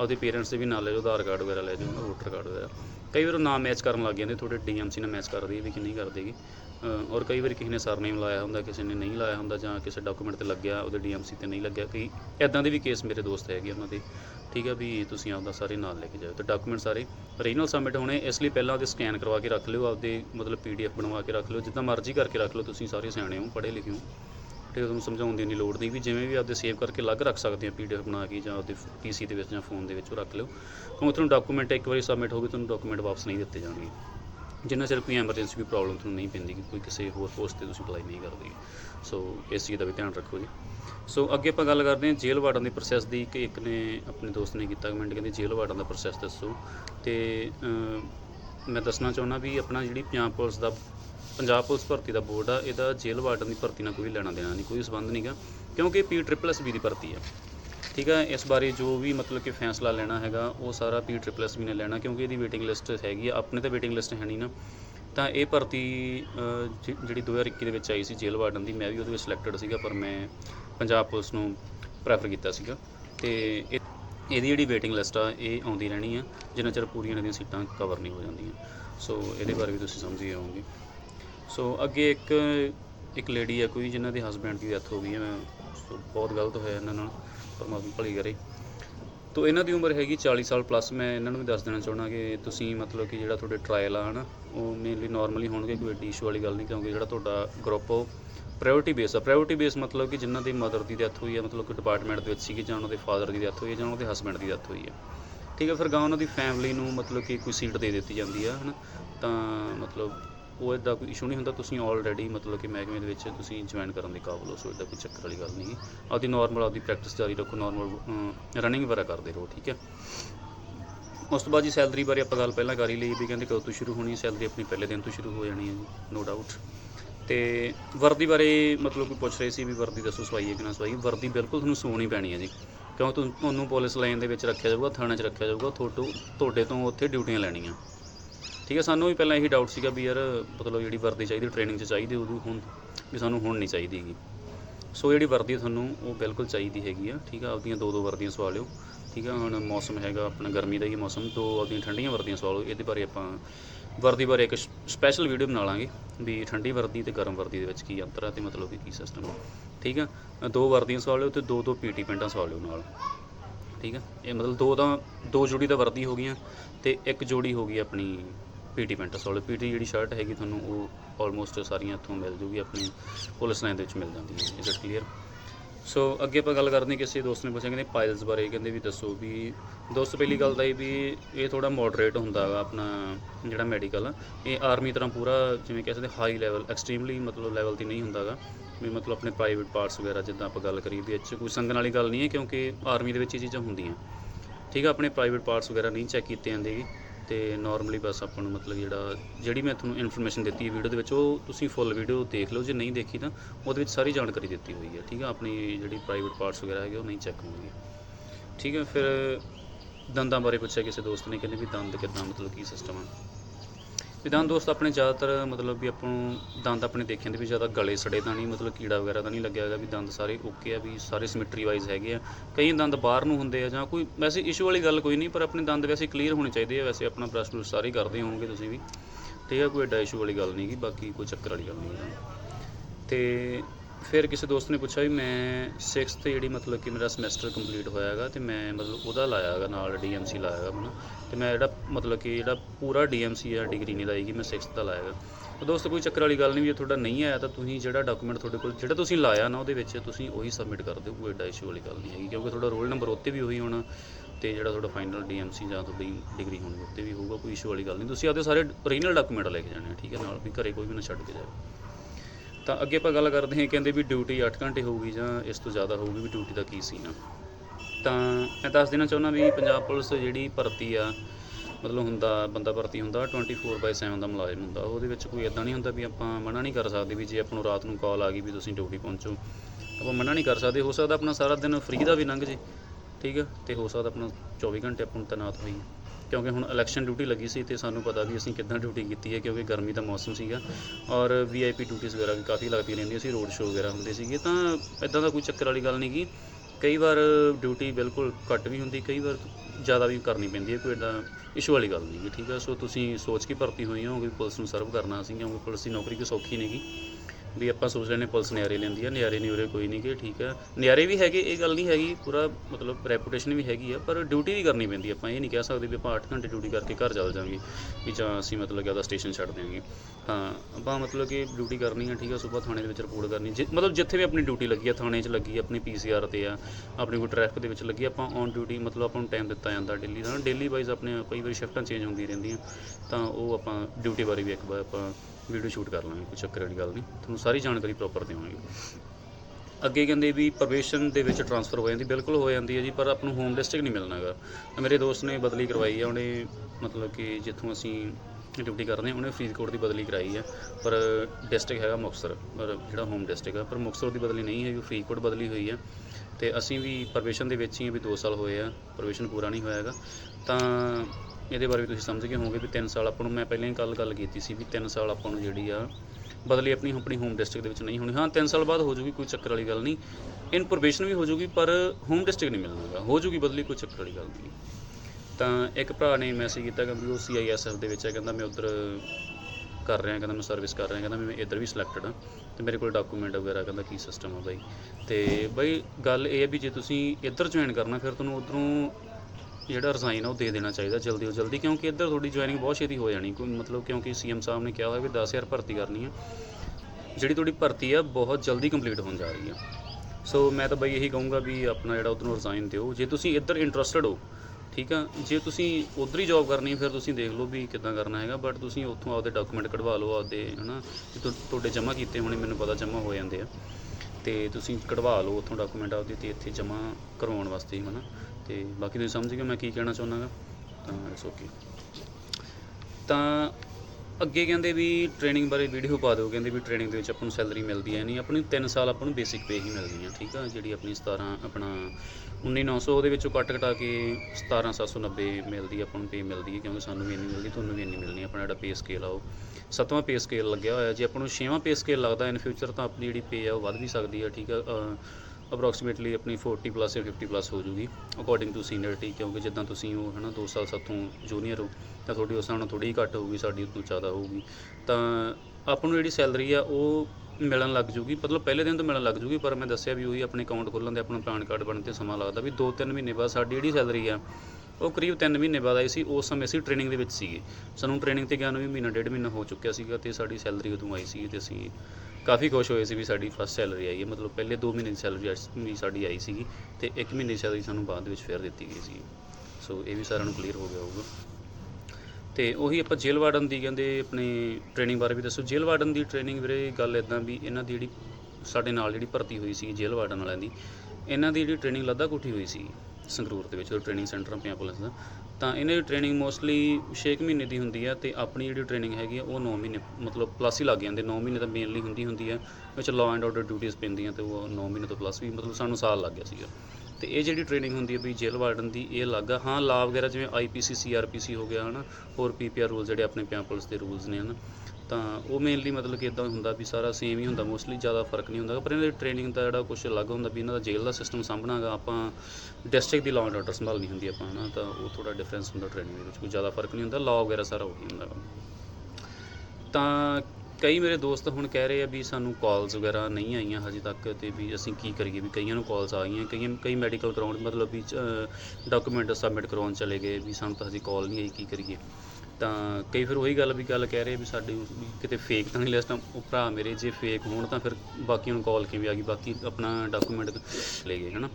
[SPEAKER 1] ਆਪਦੇ ਪੇਰੈਂਟਸ ਦੇ ਵੀ ਨਾਲ ਲੈ ਜਾਓ, ਆਧਾਰ ਕਾਰਡ ਵਗੈਰਾ ਲੈ ਜਾਓ ਵੋਟਰ ਕਾਰਡ ਵਗੈਰਾ। ਕਈ ਵਾਰ ਉਹ ਨਾਮ ਮੈਚ ਕਰਨ ਲੱਗ ਜਾਂਦੇ, ਤੁਹਾਡੇ ਡੀਐਮਸੀ ਨਾਲ ਮੈਚ ਕਰਦੀ ਹੈ ਵੀ ਕਿ ਨਹੀਂ ਕਰਦੇਗੀ ਔਰ ਕਈ ਵਾਰੀ ਕਿਸੇ ਨੇ ਸਰਨੇਮ ਲਾਇਆ ਹੁੰਦਾ, ਕਿਸੇ ਨੇ ਨਹੀਂ ਲਾਇਆ ਹੁੰਦਾ ਜਾਂ ਕਿਸੇ ਡਾਕੂਮੈਂਟ ਤੇ ਲੱਗਿਆ, ਉਹਦੇ ਡੀਐਮਸੀ ਤੇ ਨਹੀਂ ਲੱਗਿਆ, ਕਈ ਐਦਾਂ ਦੇ ਵੀ ਕੇਸ ਮੇਰੇ ਦੋਸਤ ਹੈਗੇ ਉਹਨਾਂ ਦੇ। ਠੀਕ ਹੈ ਵੀ ਤੁਸੀਂ ਆਪਦਾ ਸਾਰੇ ਨਾਲ ਲੈ ਕੇ ਜਾਓ, ਤੇ ਡਾਕੂਮੈਂਟ ਸਾਰੇ ਓਰੀਜਨਲ ਸਬਮਿਟ ਹੋਣੇ, ਇਸ ਲਈ ਪਹਿਲਾਂ ਉਹਦੇ ਸਕੈਨ ਕਰਵਾ ਕੇ ਰੱਖ ਲਿਓ, ਆਪਦੇ ਮਤਲਬ ਪੀਡੀਐਫ ਬਣਵਾ ਕੇ ਰੱਖ ਲਿਓ, ਜਿੱਦਾਂ ਮਰਜ਼ੀ ਕਰਕੇ ਰੱਖ ਲਓ, ਤੁਸੀਂ ਸਾਰੇ ਸਿਆਣੇ ਹੋ, ਪੜ੍ਹੇ ਲਿਖੇ ਹੋ। ਤੇ ਤੁਹਾਨੂੰ ਸਮਝਾਉਣ ਦੀ ਨਹੀਂ ਲੋੜ ਨਹੀਂ ਵੀ ਜਿਵੇਂ ਵੀ ਆਪਦੇ ਸੇਵ ਕਰਕੇ ਅਲੱਗ ਰੱਖ ਸਕਦੇ ਆ ਪੀਡੀਐਫ ਬਣਾ ਕੇ ਜਾਂ ਆਪਦੇ ਪੀਸੀ ਦੇ ਵਿੱਚ ਜਾਂ ਫੋਨ ਦੇ ਵਿੱਚ ਉਹ ਰੱਖ ਲਿਓ। ਕਿਉਂਕਿ ਤੁਹਾਨੂੰ ਡਾਕੂਮੈਂਟ ਇੱਕ ਵਾਰੀ ਸਬਮਿਟ ਹੋ ਗਏ ਤੁਹਾਨੂੰ ਡਾਕੂਮੈਂਟ ਵਾਪਸ ਨਹੀਂ ਦਿੱਤੇ ਜਾਣਗੇ। ਜਿੰਨਾ ਚਿਰ ਕੋਈ ਐਮਰਜੈਂਸੀ ਕੋਈ ਪ੍ਰੋਬਲਮ ਤੁਹਾਨੂੰ ਨਹੀਂ ਪੈਂਦੀ ਕਿ ਕੋਈ ਕਿਸੇ ਹੋਰ ਪੋਸਟ ਤੇ ਤੁਸੀਂ ਅਪਲਾਈ ਨਹੀਂ ਕਰਦੇ। ਸੋ ਇਸ ਚੀਜ਼ ਦਾ ਵੀ ਧਿਆਨ ਰੱਖੋ ਜੀ। ਸੋ ਅੱਗੇ ਆਪਾਂ ਗੱਲ ਕਰਦੇ ਹਾਂ ਜੇਲ੍ਹ ਵਾਰਡਨ ਦੀ ਪ੍ਰੋਸੈਸ ਦੀ, ਕਿ ਇੱਕ ਨੇ ਆਪਣੇ ਦੋਸਤ ਨੇ ਕੀਤਾ ਕਮੈਂਟ ਕਹਿੰਦੇ ਜੇਲ੍ਹ ਵਾਰਡਨ ਦਾ ਪ੍ਰੋਸੈਸ ਦੱਸੋ। ਤੇ ਮੈਂ ਦੱਸਣਾ ਚਾਹੁੰਦਾ ਵੀ ਆਪਣਾ ਜਿਹੜੀ ਪੰਜਾਬ ਪੁਲਿਸ ਦਾ, ਪੰਜਾਬ ਪੁਲਿਸ ਭਰਤੀ ਦਾ ਬੋਰਡ ਆ, ਇਹਦਾ ਜੇਲ੍ਹ ਵਾਰਡਨ ਦੀ ਭਰਤੀ ਨਾਲ ਕੋਈ ਲੈਣਾ ਦੇਣਾ ਨਹੀਂ, ਕੋਈ ਸੰਬੰਧ ਨਹੀਂਗਾ ਕਿਉਂਕਿ ਪੀ ਟ੍ਰਿਪਲ ਐਸ ਬੀ ਦੀ ਭਰਤੀ ਆ। ਠੀਕ ਆ ਇਸ ਬਾਰੇ ਜੋ ਵੀ ਮਤਲਬ ਕਿ ਫੈਸਲਾ ਲੈਣਾ ਹੈਗਾ ਉਹ ਸਾਰਾ ਪੀ ਟ੍ਰਿਪਲਸ ਵੀ ਨੇ ਲੈਣਾ ਕਿਉਂਕਿ ਇਹਦੀ ਵੇਟਿੰਗ ਲਿਸਟ ਹੈਗੀ ਆ ਆਪਣੇ ਤਾਂ ਵੇਟਿੰਗ ਲਿਸਟ ਹੈ ਨਹੀਂ ਨਾ। ਤਾਂ ਇਹ ਭਰਤੀ ਅ, ਜਿ- ਜਿਹੜੀ 2021 ਦੇ ਵਿੱਚ ਆਈ ਸੀ ਜੇਲ੍ਹ ਵਾਰਡਨ ਦੀ ਮੈਂ ਵੀ ਉਹਦੇ ਵਿੱਚ ਸਿਲੈਕਟਡ ਸੀਗਾ ਪਰ ਮੈਂ ਪੰਜਾਬ ਪੁਲਿਸ ਨੂੰ ਪ੍ਰੈਫਰ ਕੀਤਾ ਸੀਗਾ। ਤੇ ਇਹ- ਇਹਦੀ ਜਿਹੜੀ ਵੇਟਿੰਗ ਲਿਸਟ ਆ ਇਹ ਆਉਂਦੀ ਰਹਿਣੀ ਆ ਜਿੰਨਾ ਚਿਰ ਪੂਰੀਆਂ ਇਹਨਾਂ ਦੀਆਂ ਸੀਟਾਂ ਕਵਰ ਨਹੀਂ ਹੋ ਜਾਂਦੀਆਂ। ਸੋ ਇਹਦੇ ਬਾਰੇ ਵੀ ਤੁਸੀਂ ਸਮਝ ਹੀ ਜਾਓਗੇ। ਸੋ ਅੱਗੇ ਇੱਕ ਇੱਕ ਲੇਡੀ ਆ ਕੋਈ ਜਿਨ੍ਹਾਂ ਦੇ ਹਸਬੈਂਡ ਦੀ ਡੈਥ ਹੋ ਗਈ ਹੈ ਸੋ ਬਹੁਤ ਗਲਤ ਹੋਇਆ ਇਹਨਾਂ ਨਾਲ। ਪਰਮਾਤਮਾ ਭਲੀ ਕਰੇ। ਤੋ ਇਹਨਾਂ ਦੀ ਉਮਰ ਹੈਗੀ 40 ਸਾਲ ਪਲੱਸ ਮੈਂ ਇਹਨਾਂ ਨੂੰ ਵੀ ਦੱਸ ਦੇਣਾ ਚਾਹੁੰਦਾ ਕਿ ਤੁਸੀਂ ਮਤਲਬ ਕਿ ਜਿਹੜਾ ਤੁਹਾਡੇ ਟ੍ਰਾਇਲ ਆ ਹਨਾ, ਉਹ ਮੇਨਲੀ ਨਾਰਮਲੀ ਹੋਣਗੇ, ਕੋਈ ਐਡੀ ਇਸ਼ੂ ਵਾਲੀ ਗੱਲ ਨਹੀਂ, ਕਿਉਂਕਿ ਜਿਹੜਾ ਤੁਹਾਡਾ ਗਰੁੱਪ ਉਹ ਪ੍ਰਾਇੋਰਟੀ ਬੇਸ ਆ। ਪ੍ਰਾਇੋਰਟੀ ਬੇਸ ਮਤਲਬ ਕਿ ਜਿਨ੍ਹਾਂ ਦੀ ਮਦਰ ਦੀ ਡੈਥ ਹੋਈ ਹੈ ਮਤਲਬ ਕਿ ਡਿਪਾਰਟਮੈਂਟ ਦੇ ਵਿੱਚ ਸੀਗੀ, ਜਾਂ ਉਹਨਾਂ ਦੇ ਫਾਦਰ ਦੀ ਡੈਥ ਹੋਈ ਹੈ ਜਾਂ ਉਹਨਾਂ ਦੇ ਹਸਬੈਂਡ ਦੀ ਡੈਥ ਹੋਈ ਹੈ ਠੀਕ ਹੈ ਫਿਰ ਗਾਂ ਉਹਨਾਂ ਦੀ ਫੈਮਿਲੀ ਨੂੰ ਮਤਲਬ ਕਿ ਕੋਈ ਸੀਟ ਦੇ ਦਿੱਤੀ ਜਾਂਦੀ ਆ, ਹਨਾ। ਤਾਂ ਮਤਲਬ ਉਹ ਇਦਾਂ ਕੋਈ ਇਸ਼ੂ ਨਹੀਂ ਹੁੰਦਾ, ਤੁਸੀਂ ਆਲਰੇਡੀ ਮਤਲਬ ਕਿ ਮਹਿਕਮੇ ਦੇ ਵਿੱਚ ਤੁਸੀਂ ਜੁਆਇਨ ਕਰਨ ਦੇ ਕਾਬਲ ਹੋ, ਸੋ ਇਦਾਂ ਕੋਈ ਚੱਕਰ ਵਾਲੀ ਗੱਲ ਨਹੀਂ ਆਪਦੀ ਨਾਰਮਲ ਆਪਦੀ ਪ੍ਰੈਕਟਿਸ ਜਾਰੀ ਰੱਖੋ ਨਾਰਮਲ ਰਨਿੰਗ ਵਗੈਰਾ ਕਰਦੇ ਰਹੋ, ਠੀਕ ਹੈ? ਉਸ ਤੋਂ ਬਾਅਦ ਜੀ ਸੈਲਰੀ ਬਾਰੇ ਆਪਾਂ ਗੱਲ ਪਹਿਲਾਂ ਕਰ ਹੀ ਲਈ ਵੀ ਕਹਿੰਦੇ ਕਦੋਂ ਤੋਂ ਸ਼ੁਰੂ ਹੋਣੀ ਹੈ ਸੈਲਰੀ ਆਪਣੀ ਪਹਿਲੇ ਦਿਨ ਤੋਂ ਸ਼ੁਰੂ ਹੋ ਜਾਣੀ ਹੈ ਜੀ ਨੋ ਡਾਊਟ ਤੇ ਵਰਦੀ ਬਾਰੇ ਮਤਲਬ ਕੋਈ ਪੁੱਛ ਰਹੇ ਸੀ ਵੀ ਵਰਦੀ ਦੱਸੋ ਸਵਾਈ ਹੈ ਕਿ ਨਾ ਸਵਾਈ ਵਰਦੀ ਬਿਲਕੁਲ ਤੁਹਾਨੂੰ ਸਵਾਉਣੀ ਪੈਣੀ ਹੈ ਜੀ। ਕਿਉਂ? ਤੁਹਾਨੂੰ ਪੁਲਿਸ ਲਾਈਨ ਦੇ ਵਿੱਚ ਰੱਖਿਆ ਜਾਊਗਾ, ਥਾਣੇ 'ਚ ਰੱਖਿਆ ਜਾਊਗਾ, ਤੁਹਾਡੇ ਤੁਹਾਡੇ ਤੋਂ ਉੱਥੇ ਡਿਊਟੀਆਂ ਲੈਣੀਆਂ। ਠੀਕ ਹੈ, ਸਾਨੂੰ ਵੀ ਪਹਿਲਾਂ ਇਹੀ ਡਾਊਟ ਸੀਗਾ ਵੀ ਯਾਰ ਮਤਲਬ ਜਿਹੜੀ ਵਰਦੀ ਚਾਹੀਦੀ ਟ੍ਰੇਨਿੰਗ 'ਚ ਚਾਹੀਦੀ ਉਦੋਂ ਹੁਣ, ਵੀ ਸਾਨੂੰ ਹੁਣ ਨਹੀਂ ਚਾਹੀਦੀ ਹੈਗੀ। ਸੋ ਜਿਹੜੀ ਵਰਦੀ ਹੈ ਤੁਹਾਨੂੰ ਉਹ ਬਿਲਕੁਲ ਚਾਹੀਦੀ ਹੈਗੀ ਆ, ਠੀਕ ਆ, ਆਪਦੀਆਂ ਦੋ ਦੋ ਵਰਦੀਆਂ ਸਵਾ ਲਿਓ। ਠੀਕ ਆ, ਹੁਣ ਮੌਸਮ ਹੈਗਾ ਆਪਣਾ ਗਰਮੀ ਦਾ ਹੀ ਮੌਸਮ, ਦੋ ਆਪਦੀਆਂ ਠੰਡੀਆਂ ਵਰਦੀਆਂ ਸਵਾ ਲਓ। ਇਹਦੇ ਬਾਰੇ ਆਪਾਂ ਵਰਦੀ ਬਾਰੇ ਇੱਕ ਸਪੈਸ਼ਲ ਵੀਡੀਓ ਬਣਾ ਲਾਂਗੇ ਵੀ ਠੰਡੀ ਵਰਦੀ ਤੇ ਗਰਮ ਵਰਦੀ ਦੇ ਵਿੱਚ ਕੀ ਅੰਤਰ ਹੈ ਤੇ ਮਤਲਬ ਕਿ ਕੀ ਸਿਸਟਮ ਹੈ ਠੀਕ ਆ, ਦੋ ਵਰਦੀਆਂ ਸਵਾ ਲਿਓ ਤੇ ਦੋ ਦੋ ਪੀਟੀ ਪੈਂਟਾਂ ਸਵਾ ਲਿਓ ਨਾਲ। ਠੀਕ ਆ, ਇਹ ਮਤਲਬ ਦੋ ਤਾਂ, ਦੋ ਜੋੜੀ ਦਾ ਵਰਦੀ ਹੋ ਗਈਆਂ ਤੇ ਇੱਕ ਜੋੜੀ ਹੋ ਗਈ ਆਪਣੀ ਪੀਟੀ ਪੈਂਟ ਸੋਲ ਪੀਟੀ ਜਿਹੜੀ ਸ਼ਰਟ ਹੈਗੀ ਤੁਹਾਨੂੰ ਉਹ ਆਲਮੋਸਟ ਸਾਰੀਆਂ ਇੱਥੋਂ ਮਿਲ ਜੂਗੀ, ਆਪਣੀ ਪੁਲਿਸ ਲਾਈਨ ਦੇ ਵਿੱਚ ਮਿਲ ਜਾਂਦੀ ਹੈ। ਇਜ਼ ਇਟ ਕਲੀਅਰ ਸੋ ਅੱਗੇ ਆਪਾਂ ਗੱਲ ਕਰਦੇ ਕਿਸੇ ਦੋਸਤ ਨੇ ਪੁੱਛਿਆ ਕਹਿੰਦੇ ਪਾਇਲਸ ਬਾਰੇ ਕਹਿੰਦੇ ਵੀ ਦੱਸੋ ਵੀ ਦੋਸਤ ਪਹਿਲੀ ਗੱਲ ਤਾਂ ਇਹ ਵੀ ਇਹ ਥੋੜਾ ਮੋਡਰੇਟ ਹੁੰਦਾ ਹੈਗਾ ਆਪਣਾ ਜਿਹੜਾ ਮੈਡੀਕਲ ਆ। ਇਹ ਆਰਮੀ ਤਰ੍ਹਾਂ ਪੂਰਾ ਜਿਵੇਂ ਕਹਿ ਸਕਦੇ ਹਾਈ ਲੈਵਲ ਐਕਸਟ੍ਰੀਮਲੀ ਮਤਲਬ ਲੈਵਲ ਤੇ ਨਹੀਂ ਹੁੰਦਾ ਹੁੰਦਾਗਾ ਵੀ ਮਤਲਬ ਆਪਣੇ ਪ੍ਰਾਈਵੇਟ ਪਾਰਟਸ ਵਗੈਰਾ ਜਿੱਦਾਂ ਆਪਾਂ ਗੱਲ ਕਰੀਏ ਵੀ ਇਹ 'ਚ ਕੋਈ ਸੰਗਣ ਵਾਲੀ ਗੱਲ ਨਹੀਂ ਹੈ ਕਿਉਂਕਿ ਆਰਮੀ ਦੇ ਵਿੱਚ ਇਹ ਚੀਜ਼ਾਂ ਹੁੰਦੀਆਂ। ਠੀਕ ਆ, ਆਪਣੇ ਪ੍ਰਾਈਵੇਟ ਪਾਰਟਸ ਵਗੈਰਾ ਨਹੀਂ ਚੈੱਕ ਕੀਤੇ ਜਾਂਦੇ ਗੇ। ਤੇ ਨਾਰਮਲੀ ਬਸ ਆਪਾਂ ਨੂੰ ਮਤਲਬ ਜਿਹੜਾ, ਜਿਹੜੀ ਮੈਂ ਤੁਹਾਨੂੰ ਇਨਫੋਰਮੇਸ਼ਨ ਦਿੱਤੀ ਹੈ ਵੀਡੀਓ ਦੇ ਵਿੱਚ, ਉਹ ਤੁਸੀਂ ਫੁੱਲ ਵੀਡੀਓ ਦੇਖ ਲਓ। ਜੇ ਨਹੀਂ ਦੇਖੀ ਤਾਂ ਉਹਦੇ ਵਿੱਚ ਸਾਰੀ ਜਾਣਕਾਰੀ ਦਿੱਤੀ ਹੋਈ ਹੈ, ਠੀਕ ਆ ਆਪਣੀ ਜਿਹੜੀ ਪ੍ਰਾਈਵੇਟ ਪਾਰਟਸ ਵਗੈਰਾ ਹੈਗੇ, ਉਹ ਨਹੀਂ ਚੈੱਕ ਹੋਣਗੇ। ਠੀਕ ਹੈ? ਫਿਰ ਦੰਦਾਂ ਬਾਰੇ ਪੁੱਛਿਆ ਕਿਸੇ ਦੋਸਤ ਨੇ, ਕਹਿੰਦੇ ਵੀ ਦੰਦ ਕਿੱਦਾਂ, ਮਤਲਬ ਕੀ ਸਿਸਟਮ ਆ? ਵੀ ਦੰਦ ਦੋਸਤ ਆਪਣੇ ਜ਼ਿਆਦਾਤਰ ਮਤਲਬ ਵੀ ਆਪਾਂ ਨੂੰ ਦੰਦ ਆਪਣੇ ਦੇਖੇ ਦੇ ਵੀ ਜ਼ਿਆਦਾ ਗਲੇ ਸੜੇ ਤਾਂ ਨਹੀਂ, ਮਤਲਬ ਕੀੜਾ ਵਗੈਰਾ ਤਾਂ ਨਹੀਂ ਲੱਗਿਆ ਹੈਗਾ ਵੀ ਦੰਦ ਸਾਰੇ ਓਕੇ ਆ, ਵੀ ਸਾਰੇ ਸਿਮੈਟਰੀ ਵਾਈਜ਼ ਹੈਗੇ ਆ। ਕਈ ਦੰਦ ਬਾਹਰ ਨੂੰ ਹੁੰਦੇ ਆ ਜਾਂ ਕੋਈ ਵੈਸੇ ਇਸ਼ੂ ਵਾਲੀ ਗੱਲ ਕੋਈ ਨਹੀਂ, ਪਰ ਆਪਣੇ ਦੰਦ ਵੈਸੇ ਕਲੀਅਰ ਹੋਣੇ ਚਾਹੀਦੇ ਆ। ਵੈਸੇ ਆਪਣਾ ਬ੍ਰਸ਼ ਬਰੁਸ਼ ਸਾਰੇ ਕਰਦੇ ਹੋਵੋਗੇ ਤੁਸੀਂ ਵੀ। ਠੀਕ ਹੈ ਕੋਈ ਐਡਾ ਇਸ਼ੂ ਵਾਲੀ ਗੱਲ ਨਹੀਂ ਕਿ ਬਾਕੀ ਕੋਈ ਚੱਕਰ ਵਾਲੀ ਗੱਲ ਨਹੀਂ ਹੈ ਤੇ ਫਿਰ ਕਿਸੇ ਦੋਸਤ ਨੇ ਪੁੱਛਿਆ ਵੀ ਮੈਂ 6th ਜਿਹੜੀ ਮਤਲਬ ਕਿ ਮੇਰਾ ਸਮੈਸਟਰ ਕੰਪਲੀਟ ਹੋਇਆ ਹੈਗਾ ਤੇ ਮੈਂ ਮਤਲਬ ਉਹਦਾ ਲਾਇਆ ਹੈਗਾ ਨਾਲ ਡੀਐਮਸੀ ਲਾਇਆ ਹੈਗਾ ਮੈਂ ਤੇ ਮੈਂ ਜਿਹੜਾ ਮਤਲਬ ਕਿ ਜਿਹੜਾ ਪੂਰਾ ਡੀਐਮਸੀ ਆ ਡਿਗਰੀ ਨਹੀਂ ਲਾਏਗੀ ਮੈਂ 6th ਦਾ ਲਾਇਆ ਹੈਗਾ। ਤਾਂ ਦੋਸਤੋ ਕੋਈ ਚੱਕਰ ਵਾਲੀ ਗੱਲ ਨਹੀਂ ਵੀ ਜੇ ਤੁਹਾਡਾ ਨਹੀਂ ਆਇਆ ਤਾਂ ਤੁਸੀਂ ਜਿਹੜਾ ਡਾਕੂਮੈਂਟ ਤੁਹਾਡੇ ਕੋਲ ਜਿਹੜਾ ਤੁਸੀਂ ਲਾਇਆ ਨਾ ਉਹਦੇ ਵਿੱਚ ਤੁਸੀਂ ਉਹੀ ਸਬਮਿਟ ਕਰ ਦਿਓ, ਕੋਈ ਐਡਾ ਇਸ਼ੂ ਵਾਲੀ ਗੱਲ ਨਹੀਂ ਹੈਗੀ, ਕਿਉਂਕਿ ਤੁਹਾਡਾ ਰੋਲ ਨੰਬਰ ਉੱਤੇ ਵੀ ਉਹੀ ਹੋਣਾ ਤੇ ਜਿਹੜਾ ਤੁਹਾਡਾ ਫਾਈਨਲ ਡੀਐਮਸੀ ਜਾਂ ਤੁਹਾਡੀ ਡਿਗਰੀ ਹੋਣੀ ਉੱਤੇ ਵੀ ਹੋਊਗਾ, ਕੋਈ ਇਸ਼ੂ ਵਾਲੀ ਗੱਲ ਨਹੀਂ। ਤੁਸੀਂ ਆਪਦੇ ਸਾਰੇ ਓਰੀਜਨਲ ਡਾਕੂਮੈਂਟ ਲੈ ਕੇ ਜਾਣੇ ਠੀਕ ਹੈ, ਨਾਲ ਵੀ ਘਰੇ ਕੋਈ ਵੀ ਨਾ ਛੱਡ ਕੇ ਜਾਵੇ। ਤਾਂ ਅੱਗੇ ਆਪਾਂ ਗੱਲ ਕਰਦੇ ਹਾਂ, ਕਹਿੰਦੇ ਵੀ ਡਿਊਟੀ 8 ਘੰਟੇ ਹੋਊਗੀ ਜਾਂ ਇਸ ਤੋਂ ਜ਼ਿਆਦਾ ਹੋਊਗੀ ਵੀ ਡਿਊਟੀ ਦਾ ਕੀ ਸੀ ਨਾ ਤਾਂ ਮੈਂ ਦੱਸ ਦੇਣਾ ਚਾਹੁੰਦਾ ਵੀ ਪੰਜਾਬ ਪੁਲਿਸ ਜਿਹੜੀ ਭਰਤੀ ਆ, ਮਤਲਬ ਹੁੰਦਾ, ਬੰਦਾ ਭਰਤੀ ਹੁੰਦਾ 24/7 ਦਾ ਮੁਲਾਜ਼ਮ ਹੁੰਦਾ, ਉਹਦੇ ਵਿੱਚ ਕੋਈ ਇਦਾਂ ਨਹੀਂ ਹੁੰਦਾ ਵੀ ਆਪਾਂ ਮਨਾ ਨਹੀਂ ਕਰ ਸਕਦੇ ਵੀ ਜੇ ਆਪਾਂ ਨੂੰ ਰਾਤ ਨੂੰ ਕਾਲ ਆ ਗਈ ਵੀ ਤੁਸੀਂ ਡਿਊਟੀ ਪਹੁੰਚੋ। ਆਪਾਂ ਮਨਾ ਨਹੀਂ ਕਰ ਸਕਦੇ, ਹੋ ਸਕਦਾ ਆਪਣਾ ਸਾਰਾ ਦਿਨ ਫ੍ਰੀ ਦਾ ਵੀ ਲੰਘ ਜੇ, ਠੀਕ ਹੈ ਤੇ ਹੋ ਸਕਦਾ ਆਪਣਾ 24 ਘੰਟੇ ਆਪਾਂ ਨੂੰ ਤੈਨਾਤ ਹੋਈ ਕਿਉਂਕਿ ਹੁਣ ਇਲੈਕਸ਼ਨ ਡਿਊਟੀ ਲੱਗੀ ਸੀ ਤੇ ਸਾਨੂੰ ਪਤਾ ਵੀ ਅਸੀਂ ਕਿੱਦਾਂ ਡਿਊਟੀ ਕੀਤੀ ਹੈ, ਕਿਉਂਕਿ ਗਰਮੀ ਦਾ ਮੌਸਮ ਸੀਗਾ। ਔਰ ਵੀਆਈਪੀ ਡਿਊਟੀਆਂ ਵਗੈਰਾ ਵੀ ਕਾਫੀ ਲੱਗਦੀਆਂ ਰਹਿੰਦੀਆਂ ਸੀ ਰੋਡ ਸ਼ੋਅ ਵਗੈਰਾ ਹੁੰਦੇ ਸੀਗੇ। ਤਾਂ ਇਦਾਂ ਦਾ ਕੋਈ ਚੱਕਰ ਵਾਲੀ ਗੱਲ ਨਹੀਂ ਗੀ। ਕਈ ਵਾਰ ਡਿਊਟੀ ਬਿਲਕੁਲ ਘੱਟ ਵੀ ਹੁੰਦੀ, ਕਈ ਵਾਰ ਜ਼ਿਆਦਾ ਵੀ ਕਰਨੀ ਪੈਂਦੀ ਹੈ, ਕੋਈ ਇਦਾਂ ਇਸ਼ੂ ਵਾਲੀ ਗੱਲ ਨਹੀਂ ਗੀ, ਠੀਕ ਹੈ ਸੋ ਤੁਸੀਂ ਸੋਚ ਕੇ ਭਰਤੀ ਹੋਈ ਹੋ ਕਿ ਪੁਲਿਸ ਨੂੰ ਸਰਵ ਕਰਨਾ ਸੀ ਕਿਉਂਕਿ ਪੁਲਿਸ ਦੀ ਨੌਕਰੀ ਕੋਈ ਸੌਖੀ ਨਹੀਂ ਗੀ। ਵੀ ਆਪਾਂ ਸੋਚ ਲੈਂਦੇ ਪੁਲਿਸ ਨਿਆਰੇ ਲੈਂਦੀ ਆ, ਨਿਆਰੇ ਨਹੀਂ ਉਰੇ ਕੋਈ ਨਹੀਂ ਕਿ ਠੀਕ ਆ। ਨਿਆਰੇ ਵੀ ਹੈਗੇ, ਇਹ ਗੱਲ ਨਹੀਂ ਹੈਗੀ, ਪੂਰਾ ਮਤਲਬ ਰੈਪੂਟੇਸ਼ਨ ਵੀ ਹੈਗੀ ਆ, ਪਰ ਡਿਊਟੀ ਵੀ ਕਰਨੀ ਪੈਂਦੀ ਆਪਾਂ, ਇਹ ਨਹੀਂ ਕਹਿ ਸਕਦੇ ਵੀ ਆਪਾਂ 8 ਘੰਟੇ ਡਿਊਟੀ ਕਰਕੇ ਘਰ ਚੱਲ ਜਾਵਾਂਗੇ ਵੀ ਜਾਂ ਅਸੀਂ ਮਤਲਬ ਕਿ ਆਪਦਾ ਸਟੇਸ਼ਨ ਛੱਡ ਦਿਆਂਗੇ। ਹਾਂ, ਆਪਾਂ ਮਤਲਬ ਕਿ ਡਿਊਟੀ ਕਰਨੀ ਆ, ਠੀਕ ਆ, ਸਵੇਰ ਥਾਣੇ ਦੇ ਵਿੱਚ ਰਿਪੋਰਟ ਕਰਨੀ, ਜਿ- ਮਤਲਬ ਜਿੱਥੇ ਵੀ ਆਪਣੀ ਡਿਊਟੀ ਲੱਗੀ ਆ, ਥਾਣੇ 'ਚ ਲੱਗੀ ਆ, ਆਪਣੀ ਪੀਸੀਆਰ ਤੇ ਆ, ਆਪਣੀ ਕੋਈ ਟ੍ਰੈਫਿਕ ਦੇ ਵਿੱਚ ਲੱਗੀ ਆਪਾਂ ਔਨ ਡਿਊਟੀ ਮਤਲਬ ਆਪਾਂ ਨੂੰ ਟਾਈਮ ਦਿੱਤਾ ਜਾਂਦਾ ਡੇਲੀ ਦਾ। ਡੇਲੀ ਵਾਈਜ਼ ਆਪਣੇ ਕਈ ਵਾਰੀ ਸ਼ਿਫਟਾਂ ਚੇਂਜ ਹੁੰਦੀ ਰਹਿੰਦੀਆਂ, ਤਾਂ ਉਹ ਆਪਾਂ ਡਿਊਟੀ ਬਾਰੇ ਵੀ ਇੱਕ ਵਾਰ ਆਪਾਂ ਵੀਡੀਓ ਸ਼ੂਟ ਕਰ ਲਾਂਗੇ, ਕੋਈ ਚੱਕਰ ਵਾਲੀ ਗੱਲ ਨਹੀਂ। ਤੁਹਾਨੂੰ ਸਾਰੀ ਜਾਣਕਾਰੀ ਪ੍ਰੋਪਰ ਦੇਵਾਂਗੇ। ਅੱਗੇ ਕਹਿੰਦੇ ਵੀ ਪ੍ਰੋਬੇਸ਼ਨ ਦੇ ਵਿੱਚ ਟਰਾਂਸਫਰ ਹੋ ਜਾਂਦੀ, ਬਿਲਕੁਲ ਹੋ ਜਾਂਦੀ ਹੈ ਜੀ, ਪਰ ਆਪ ਨੂੰ ਹੋਮ ਡਿਸਟ੍ਰਿਕਟ ਨਹੀਂ ਮਿਲਣਾਗਾ ਮੇਰੇ ਦੋਸਤ ਨੇ ਬਦਲੀ ਕਰਵਾਈ ਹੈ ਉਹਨੇ ਮਤਲਬ ਕਿ ਜਿੱਥੋਂ ਅਸੀਂ ਡਿਊਟੀ ਕਰਦੇ ਹਾਂ, ਉਹਨੇ ਫਰੀਦਕੋਟ ਦੀ ਬਦਲੀ ਕਰਾਈ ਹੈ ਪਰ ਡਿਸਟ੍ਰਿਕਟ ਹੈਗਾ ਮੁਕਤਸਰ, ਪਰ ਜਿਹੜਾ ਹੋਮ ਡਿਸਟ੍ਰਿਕਟ ਹੈ ਪਰ ਮੁਕਤਸਰ ਦੀ ਬਦਲੀ ਨਹੀਂ ਹੈ ਉਹ ਫਰੀਦਕੋਟ ਬਦਲੀ ਹੋਈ ਹੈ ਤੇ ਅਸੀਂ ਵੀ ਪ੍ਰੋਬੇਸ਼ਨ ਦੇ ਵਿੱਚ ਹੀ ਵੀ 2 ਸਾਲ ਹੋਏ ਆ ਪ੍ਰੋਬੇਸ਼ਨ ਪੂਰਾ ਨਹੀਂ ਹੋਇਆ ਹੈਗਾ। ਤਾਂ ਇਹਦੇ ਬਾਰੇ ਵੀ ਤੁਸੀਂ ਸਮਝ ਗਏ ਹੋਵੋਗੇ ਵੀ 3 ਸਾਲ ਆਪਾਂ ਨੂੰ, ਮੈਂ ਪਹਿਲਾਂ ਹੀ ਕੱਲ ਗੱਲ ਕੀਤੀ ਸੀ ਵੀ 3 ਸਾਲ ਆਪਾਂ ਨੂੰ ਜਿਹੜੀ ਆ, ਬਦਲੀ ਆਪਣੀ ਆਪਣੀ ਹੋਮ ਡਿਸਟ੍ਰਿਕਟ ਦੇ ਵਿੱਚ ਨਹੀਂ ਹੋਣੀ। ਹਾਂ 3 ਸਾਲ ਬਾਅਦ ਹੋ ਜੂਗੀ, ਕੋਈ ਚੱਕਰ ਵਾਲੀ ਗੱਲ ਨਹੀਂ। ਇਨ ਪ੍ਰੋਬੇਸ਼ਨ ਵੀ ਹੋ ਜੂਗੀ, ਪਰ ਹੋਮ ਡਿਸਟ੍ਰਿਕਟ ਨਹੀਂ ਮਿਲਣਾਗਾ ਹੋ ਜੂਗੀ ਬਦਲੀ, ਕੋਈ ਚੱਕਰ ਵਾਲੀ ਗੱਲ ਨਹੀਂ। ਤਾਂ ਇੱਕ ਭਰਾ ਨੇ ਮੈਸੇਜ ਕੀਤਾ ਕਿ ਵੀ ਉਹ ਸੀਆਈਐਸਐਫ ਦੇ ਵਿੱਚ ਹੈ, ਕਹਿੰਦਾ ਮੈਂ ਉਧਰ ਕਰ ਰਿਹਾ, ਕਹਿੰਦਾ ਮੈਂ ਸਰਵਿਸ ਕਰ ਰਿਹਾ, ਕਹਿੰਦਾ ਵੀ ਮੈਂ ਇੱਧਰ ਵੀ ਸਿਲੈਕਟਡ ਹਾਂ। ਤੇ ਮੇਰੇ ਕੋਲ ਡਾਕੂਮੈਂਟ ਵਗੈਰਾ, ਕਹਿੰਦਾ ਕੀ ਸਿਸਟਮ ਆ ਬਾਈ। ਤੇ ਬਾਈ, ਗੱਲ ਇਹ ਹੈ ਵੀ ਜੇ ਤੁਸੀਂ ਇੱਧਰ ਜੁਆਇਨ ਕਰਨਾ, ਫਿਰ ਤੁਹਾਨੂੰ ਉਧਰੋਂ ਜਿਹੜਾ ਰਿਜ਼ਾਈਨ ਆ ਉਹ ਦੇ ਦੇਣਾ ਚਾਹੀਦਾ ਜਲਦੀ ਤੋਂ ਜਲਦੀ, ਕਿਉਂਕਿ ਇੱਧਰ ਤੁਹਾਡੀ ਜੁਆਇਨਿੰਗ ਬਹੁਤ ਛੇਤੀ ਹੋ ਜਾਣੀ। ਕੋਈ ਮਤਲਬ ਕਿਉਂਕਿ ਸੀਐਮ ਸਾਹਿਬ ਨੇ ਕਿਹਾ ਹੋਇਆ ਵੀ 10000 ਭਰਤੀ ਕਰਨੀ ਆ। ਜਿਹੜੀ ਤੁਹਾਡੀ ਭਰਤੀ ਆ, ਬਹੁਤ ਜਲਦੀ ਕੰਪਲੀਟ ਹੋਣ ਜਾ ਰਹੀ ਆ। ਸੋ ਮੈਂ ਤਾਂ ਬਈ ਇਹੀ ਕਹੂੰਗਾ ਵੀ ਆਪਣਾ ਜਿਹੜਾ ਉਧਰੋਂ ਰਿਜ਼ਾਈਨ ਦਿਓ। ਜੇ ਤੁਸੀਂ ਇੱਧਰ ਇੰਟਰਸਟਿਡ ਹੋ, ਠੀਕ ਆ, ਜੇ ਤੁਸੀਂ ਉਧਰ ਹੀ ਜੌਬ ਕਰਨੀ ਫਿਰ ਤੁਸੀਂ ਦੇਖ ਲਓ ਵੀ ਕਿੱਦਾਂ ਕਰਨਾ ਹੈਗਾ। ਬਟ ਤੁਸੀਂ ਉੱਥੋਂ ਆਪਦੇ ਡਾਕੂਮੈਂਟ ਕਢਵਾ ਲਓ, ਆਪਦੇ, ਹਨਾ ਜੇ ਤੁਹਾਡੇ ਜਮ੍ਹਾਂ ਕੀਤੇ ਹੋਣੇ, ਮੈਨੂੰ ਪਤਾ ਜਮ੍ਹਾਂ ਹੋ ਜਾਂਦੇ ਆ। ਤੇ ਤੁਸੀਂ ਕਢਵਾ ਲਓ ਉੱਥੋਂ ਡਾਕੂਮੈਂਟ ਆਪਦੇ, ਤੇ ਇੱਥੇ ਜਮ੍ਹਾਂ ਕਰਵਾਉਣ ਵਾਸਤੇ, ਹਨਾ। ਤੇ ਬਾਕੀ ਤੁਸੀਂ ਸਮਝ ਗਏ ਮੈਂ ਕੀ ਕਹਿਣਾ ਚਾਹੁੰਦਾ ਗਾ? ਤਾਂ ਇਟਸ ਓਕੇ ਤਾਂ ਅੱਗੇ ਕਹਿੰਦੇ ਵੀ ਟ੍ਰੇਨਿੰਗ ਬਾਰੇ ਵੀਡੀਓ ਪਾ ਦਿਓ, ਕਹਿੰਦੇ ਵੀ ਟ੍ਰੇਨਿੰਗ ਦੇ ਵਿੱਚ ਆਪਾਂ ਨੂੰ ਸੈਲਰੀ ਮਿਲਦੀ ਹੈ ਨਹੀਂ, ਆਪਣੀ 3 ਸਾਲ ਆਪਾਂ ਨੂੰ ਬੇਸਿਕ ਪੇ ਹੀ ਮਿਲਦੀ ਹੈ, ਠੀਕ ਆ? ਜਿਹੜੀ ਆਪਣੀ 17 ਆਪਣਾ 19900 ਉਹਦੇ ਵਿੱਚੋਂ ਕੱਟ ਕਟਾ ਕੇ 17790 ਮਿਲਦੀ ਆਪਾਂ ਨੂੰ ਪੇ ਮਿਲਦੀ ਹੈ, ਕਿਉਂਕਿ ਸਾਨੂੰ ਵੀ ਇੰਨੀ ਮਿਲਦੀ, ਤੁਹਾਨੂੰ ਵੀ ਇੰਨੀ ਮਿਲਣੀ ਆਪਣਾ ਜਿਹੜਾ ਪੇ ਸਕੇਲ ਆ ਉਹ। ਸੱਤਵਾਂ ਪੇ ਸਕੇਲ ਲੱਗਿਆ ਹੋਇਆ, ਜੇ ਆਪਾਂ ਨੂੰ ਛੇਵਾਂ ਪੇ ਸਕੇਲ ਲੱਗਦਾ ਇਨ ਫਿਊਚਰ ਤਾਂ ਆਪਣੀ ਜਿਹੜੀ ਪੇ ਆ ਉਹ ਵੱਧ ਵੀ ਸਕਦੀ ਹੈ, ਠੀਕ ਆ? ਅਪਰੋਕਸੀਮੇਟਲੀ ਆਪਣੀ 40 ਪਲੱਸ ਜਾਂ 50 ਪਲੱਸ ਹੋ ਜੂਗੀ ਅਕੋਰਡਿੰਗ ਟੂ ਸੀਨੀਅਰਟੀ ਕਿਉਂਕਿ ਜਿੱਦਾਂ ਤੁਸੀਂ ਉਹ ਹਨਾ 2 ਸਾਲ ਸਾਥੋਂ ਜੂਨੀਅਰ ਹੋ, ਤਾਂ ਤੁਹਾਡੀ ਉਸ ਹਿਸਾਬ ਨਾਲ ਥੋੜੀ ਘੱਟ ਹੋਊਗੀ, ਸਾਡੀ ਉਦੋਂ ਜ਼ਿਆਦਾ ਹੋਊਗੀ। ਤਾਂ ਆਪਾਂ ਨੂੰ ਜਿਹੜੀ ਸੈਲਰੀ ਆ, ਉਹ ਮਿਲਣ ਲੱਗ ਜੂਗੀ, ਮਤਲਬ ਪਹਿਲੇ ਦਿਨ ਤੋਂ ਮਿਲਣ ਲੱਗ ਜੂਗੀ, ਪਰ ਮੈਂ ਦੱਸਿਆ ਵੀ ਉਹੀ ਆਪਣੇ ਅਕਾਊਂਟ ਖੋਲ੍ਹਣ ਦੇ ਆਪਣਾ ਪੈਨ ਕਾਰਡ ਬਣਨ ਤੇ ਸਮਾਂ ਲੱਗਦਾ ਵੀ 2-3 ਮਹੀਨੇ ਬਾਅਦ ਸਾਡੀ ਜਿਹੜੀ ਸੈਲਰੀ ਆ, ਉਹ ਕਰੀਬ 3 ਮਹੀਨੇ ਬਾਅਦ ਆਈ ਸੀ, ਉਸ ਸਮੇਂ ਅਸੀਂ ਟ੍ਰੇਨਿੰਗ ਦੇ ਵਿੱਚ ਸੀਗੇ। ਸਾਨੂੰ ਟ੍ਰੇਨਿੰਗ ਤੇ ਗਿਆ ਨੂੰ ਵੀ ਮਹੀਨਾ, ਡੇਢ ਮਹੀਨਾ ਹੋ ਚੁੱਕਿਆ ਸੀਗਾ ਤੇ ਸਾਡੀ ਸੈਲਰੀ ਉਦੋਂ ਆਈ ਸੀ ਤੇ ਅਸੀਂ ਕਾਫੀ ਖੁਸ਼ ਹੋਏ ਸੀ ਵੀ ਸਾਡੀ ਫਸਟ ਸੈਲਰੀ ਆਈ ਹੈ। ਮਤਲਬ ਪਹਿਲੇ 2 ਮਹੀਨੇ ਦੀ ਸੈਲਰੀ ਵੀ ਸਾਡੀ ਆਈ ਸੀਗੀ ਤੇ 1 ਮਹੀਨੇ ਦੀ ਸੈਲਰੀ ਸਾਨੂੰ ਬਾਅਦ ਦੇ ਵਿੱਚ ਫੇਰ ਦਿੱਤੀ ਗਈ ਸੀ ਸੋ ਇਹ ਵੀ ਸਾਰਿਆਂ ਨੂੰ ਕਲੀਅਰ ਹੋ ਗਿਆ ਹੋਊਗਾ। ਤੇ ਉਹੀ ਆਪਾਂ ਜੇਲ੍ਹ ਵਾਰਡਨ ਦੀ ਕਹਿੰਦੇ ਆਪਣੀ ਟ੍ਰੇਨਿੰਗ ਬਾਰੇ ਵੀ ਦੱਸੋ। ਜੇਲ੍ਹ ਵਾਰਡਨ ਦੀ ਟ੍ਰੇਨਿੰਗ ਵੀਰੇ ਗੱਲ ਇਦਾਂ ਵੀ ਇਹਨਾਂ ਦੀ ਜਿਹੜੀ ਸਾਡੇ ਨਾਲ ਜਿਹੜੀ ਭਰਤੀ ਹੋਈ ਸੀ ਜੇਲ੍ਹ ਵਾਰਡਨ ਵਾਲਿਆਂ ਦੀ, ਇਹਨਾਂ ਦੀ ਜਿਹੜੀ ਟ੍ਰੇਨਿੰਗ ਲੱਦਾ ਕੋਠੀ ਹੋਈ ਸੀ ਸੰਗਰੂਰ ਦੇ ਵਿੱਚ ਟ੍ਰੇਨਿੰਗ ਸੈਂਟਰ ਪਿਆ ਪੁਲਿਸ ਦਾ। ਤਾਂ ਇਹਨਾਂ ਦੀ ਟ੍ਰੇਨਿੰਗ ਮੋਸਟਲੀ 6 ਮਹੀਨੇ ਦੀ ਹੁੰਦੀ ਹੈ ਤੇ ਆਪਣੀ ਜਿਹੜੀ ਟ੍ਰੇਨਿੰਗ ਹੈਗੀ ਆ, ਉਹ 9 ਮਹੀਨੇ, ਮਤਲਬ ਪਲੱਸ ਹੀ ਲੱਗ ਜਾਂਦੇ 9 ਮਹੀਨੇ ਤਾਂ ਮੇਨਲੀ ਹੁੰਦੀ ਹੁੰਦੀ ਹੈ ਵਿੱਚ ਲਾਅ ਐਂਡ ਆਰਡਰ ਡਿਊਟੀਆਂ ਪੈਂਦੀਆਂ ਤੇ ਉਹ 9 ਮਹੀਨੇ ਤੋਂ ਪਲੱਸ ਵੀ, ਮਤਲਬ ਸਾਨੂੰ ਸਾਲ ਲੱਗ ਗਿਆ ਸੀਗਾ। ਤੇ ਇਹ ਜਿਹੜੀ ਟ੍ਰੇਨਿੰਗ ਹੁੰਦੀ ਹੈ ਵੀ ਜੇਲ੍ਹ ਵਾਰਡਨ ਦੀ, ਇਹ ਅਲੱਗ ਆ। ਹਾਂ ਲਾ ਵਗੈਰਾ ਜਿਵੇਂ ਆਈਪੀਸੀ ਸੀਆਰਪੀਸੀ ਹੋ ਗਿਆ, ਹਨਾ, ਹੋਰ ਪੀਪੀਆਰ ਰੂਲ ਜਿਹੜੇ ਆਪਣੇ ਪਿਆ ਪੁਲਿਸ ਦੇ ਰੂਲਸ ਨੇ, ਹਨਾ। ਤਾਂ ਉਹ ਮੇਨਲੀ ਮਤਲਬ ਕਿ ਇਦਾਂ ਹੁੰਦਾ ਵੀ ਸਾਰਾ ਸੇਮ ਹੀ ਹੁੰਦਾ ਮੋਸਟਲੀ ਜ਼ਿਆਦਾ ਫ਼ਰਕ ਨਹੀਂ ਹੁੰਦਾ ਪਰ ਇਹਨਾਂ ਦੀ ਟ੍ਰੇਨਿੰਗ ਦਾ ਜਿਹੜਾ ਕੁਝ ਅਲੱਗ ਹੁੰਦਾ ਵੀ ਇਹਨਾਂ ਦਾ ਜੇਲ੍ਹ ਦਾ ਸਿਸਟਮ ਸਾਂਭਣਾਗਾ ਆਪਾਂ ਡਿਸਟ੍ਰਿਕਟ ਦੀ ਲਾਅ ਐਂਡ ਆਰਡਰ ਸੰਭਾਲਣੀ ਹੁੰਦੀ ਆਪਾਂ, ਹਨਾ, ਤਾਂ ਉਹ ਥੋੜਾ ਡਿਫਰੈਂਸ ਹੁੰਦਾ ਟ੍ਰੇਨਿੰਗ ਦੇ ਵਿੱਚ, ਕੋਈ ਜ਼ਿਆਦਾ ਫ਼ਰਕ ਨਹੀਂ ਹੁੰਦਾ ਲਾਅ ਵਗੈਰਾ ਸਾਰਾ ਉਹੀ ਹੁੰਦਾ ਗਾ। ਤਾਂ ਕਈ ਮੇਰੇ ਦੋਸਤ ਹੁਣ ਕਹਿ ਰਹੇ ਆ ਵੀ ਸਾਨੂੰ ਕਾਲਸ ਵਗੈਰਾ ਨਹੀਂ ਆਈਆਂ ਹਜੇ ਤੱਕ ਤੇ ਵੀ ਅਸੀਂ ਕੀ ਕਰੀਏ, ਵੀ ਕਈਆਂ ਨੂੰ ਕਾਲਸ ਆ ਗਈਆਂ, ਕਈਆਂ, ਕਈ ਮੈਡੀਕਲ ਕਰਾਉਣ, ਮਤਲਬ ਵੀ ਡਾਕੂਮੈਂਟ ਸਬਮਿਟ ਕਰਾਉਣ ਚਲੇ ਗਏ, ਵੀ ਸਾਨੂੰ ਤਾਂ ਹਜੇ ਕਾਲ ਨਹੀਂ ਆਈ, ਕੀ ਕਰੀਏ ਤਾਂ ਕਈ ਫਿਰ ਉਹੀ ਗੱਲ ਵੀ ਗੱਲ ਕਹਿ ਰਹੇ ਵੀ ਸਾਡੇ ਵੀ ਕਿਤੇ ਫੇਕ ਤਾਂ ਨਹੀਂ ਲਿਸਟ ਉਹ ਭਰਾ ਮੇਰੇ ਜੇ ਫੇਕ ਹੋਣ ਤਾਂ ਫਿਰ ਬਾਕੀ ਨੂੰ ਕਾਲ ਕਿਵੇਂ ਆ ਗਈ, ਬਾਕੀ ਆਪਣਾ ਡਾਕੂਮੈਂਟ ਲੈ ਗਏ, ਹਨਾ।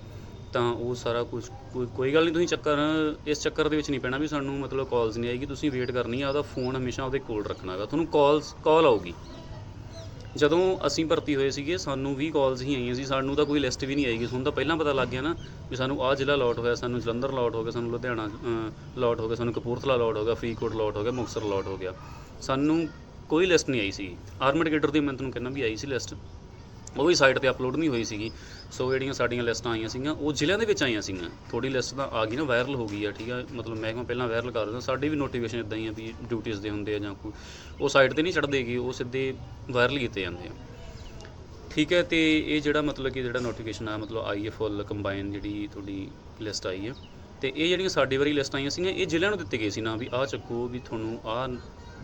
[SPEAKER 1] ਤਾਂ ਉਹ ਸਾਰਾ ਕੁਝ ਕੋਈ ਕੋਈ ਗੱਲ ਨਹੀਂ, ਤੁਸੀਂ ਚੱਕਰ, ਇਸ ਚੱਕਰ ਦੇ ਵਿੱਚ ਨਹੀਂ ਪੈਣਾ ਵੀ ਸਾਨੂੰ ਮਤਲਬ ਕਾਲਸ ਨਹੀਂ ਆਏਗੀ, ਤੁਸੀਂ ਵੇਟ ਕਰਨੀ ਆ, ਉਹਦਾ ਫੋਨ ਹਮੇਸ਼ਾ ਉਹਦੇ ਕੋਲ ਰੱਖਣਾ ਰੱਖਣਾਗਾ ਤੁਹਾਨੂੰ ਕਾਲਸ ਕਾਲ ਆਊਗੀ। ਜਦੋਂ ਅਸੀਂ ਭਰਤੀ ਹੋਏ ਸੀਗੇ, ਸਾਨੂੰ ਵੀ ਕਾਲਸ ਹੀ ਆਈਆਂ ਸੀ। ਸਾਨੂੰ ਤਾਂ ਕੋਈ ਲਿਸਟ ਵੀ ਨਹੀਂ ਆਏਗੀ ਤੁਹਾਨੂੰ ਤਾਂ ਪਹਿਲਾਂ ਪਤਾ ਲੱਗ ਗਿਆ ਨਾ ਵੀ ਸਾਨੂੰ ਆਹ ਜ਼ਿਲ੍ਹਾ ਅਲਾਟ ਹੋਇਆ, ਸਾਨੂੰ ਜਲੰਧਰ ਅਲਾਟ ਹੋ ਗਿਆ, ਸਾਨੂੰ ਲੁਧਿਆਣਾ ਅਲਾਟ ਹੋ ਗਿਆ, ਸਾਨੂੰ ਕਪੂਰਥਲਾ ਅਲਾਟ ਹੋ ਗਿਆ, ਫਰੀਦਕੋਟ ਅਲਾਟ ਹੋ ਗਿਆ, ਮੁਕਤਸਰ ਅਲਾਟ ਹੋ ਗਿਆ। ਸਾਨੂੰ ਕੋਈ ਲਿਸਟ ਨਹੀਂ ਆਈ ਸੀ ਆਰਮਡ ਗੇਟਰ ਦੀ ਮੈਂ ਤੁਹਾਨੂੰ ਕਹਿੰਦਾ ਵੀ ਆਈ ਸੀ ਲਿਸਟ ਉਹ ਵੀ ਸਾਈਟ ਤੇ ਅਪਲੋਡ ਨਹੀਂ ਹੋਈ ਸੀਗੀ। ਸੋ ਜਿਹੜੀਆਂ ਸਾਡੀਆਂ ਲਿਸਟਾਂ ਆਈਆਂ ਸੀਗੀਆਂ, ਉਹ ਜ਼ਿਲ੍ਹਿਆਂ ਦੇ ਵਿੱਚ ਆਈਆਂ ਸੀਗੀਆਂ। ਥੋੜੀ ਲਿਸਟ ਤਾਂ ਆ ਗਈ ਨਾ ਵਾਇਰਲ ਹੋ ਗਈ ਆ, ਠੀਕ ਆ? ਮਤਲਬ ਮਹਿਕਮਾ ਪਹਿਲਾਂ ਵਾਇਰਲ ਕਰ ਦਿੰਦਾ, ਸਾਡੀ ਵੀ ਨੋਟੀਫਿਕੇਸ਼ਨ ਇਦਾਂ ਹੀ ਆ ਵੀ ਡਿਊਟੀਆਂ ਦੇ ਹੁੰਦੇ ਆ ਜਾਂ ਕੋਈ। ਉਹ ਸਾਈਟ ਤੇ ਨਹੀਂ ਚੜ੍ਹਦੇਗੀ ਉਹ ਸਿੱਧੇ ਵਾਇਰਲ ਕੀਤੇ ਜਾਂਦੇ ਆ। ਠੀਕ ਹੈ, ਤੇ ਇਹ ਜਿਹੜਾ ਮਤਲਬ ਕਿ ਜਿਹੜਾ ਨੋਟੀਫਿਕੇਸ਼ਨ ਆ, ਮਤਲਬ ਆਈ ਹੈ ਫੁੱਲ ਕੰਬਾਈਨ ਜਿਹੜੀ ਤੁਹਾਡੀ ਲਿਸਟ ਆਈ ਹੈ ਤੇ ਇਹ ਜਿਹੜੀਆਂ ਸਾਡੀ ਵਾਰੀ ਲਿਸਟ ਆਈਆਂ ਸੀਗੀਆਂ, ਇਹ ਜ਼ਿਲ੍ਹਿਆਂ ਨੂੰ ਦਿੱਤੀ ਗਈ ਸੀ ਨਾ ਵੀ ਆਹ ਚੱਕੋ ਵੀ ਤੁਹਾਨੂੰ ਆਹ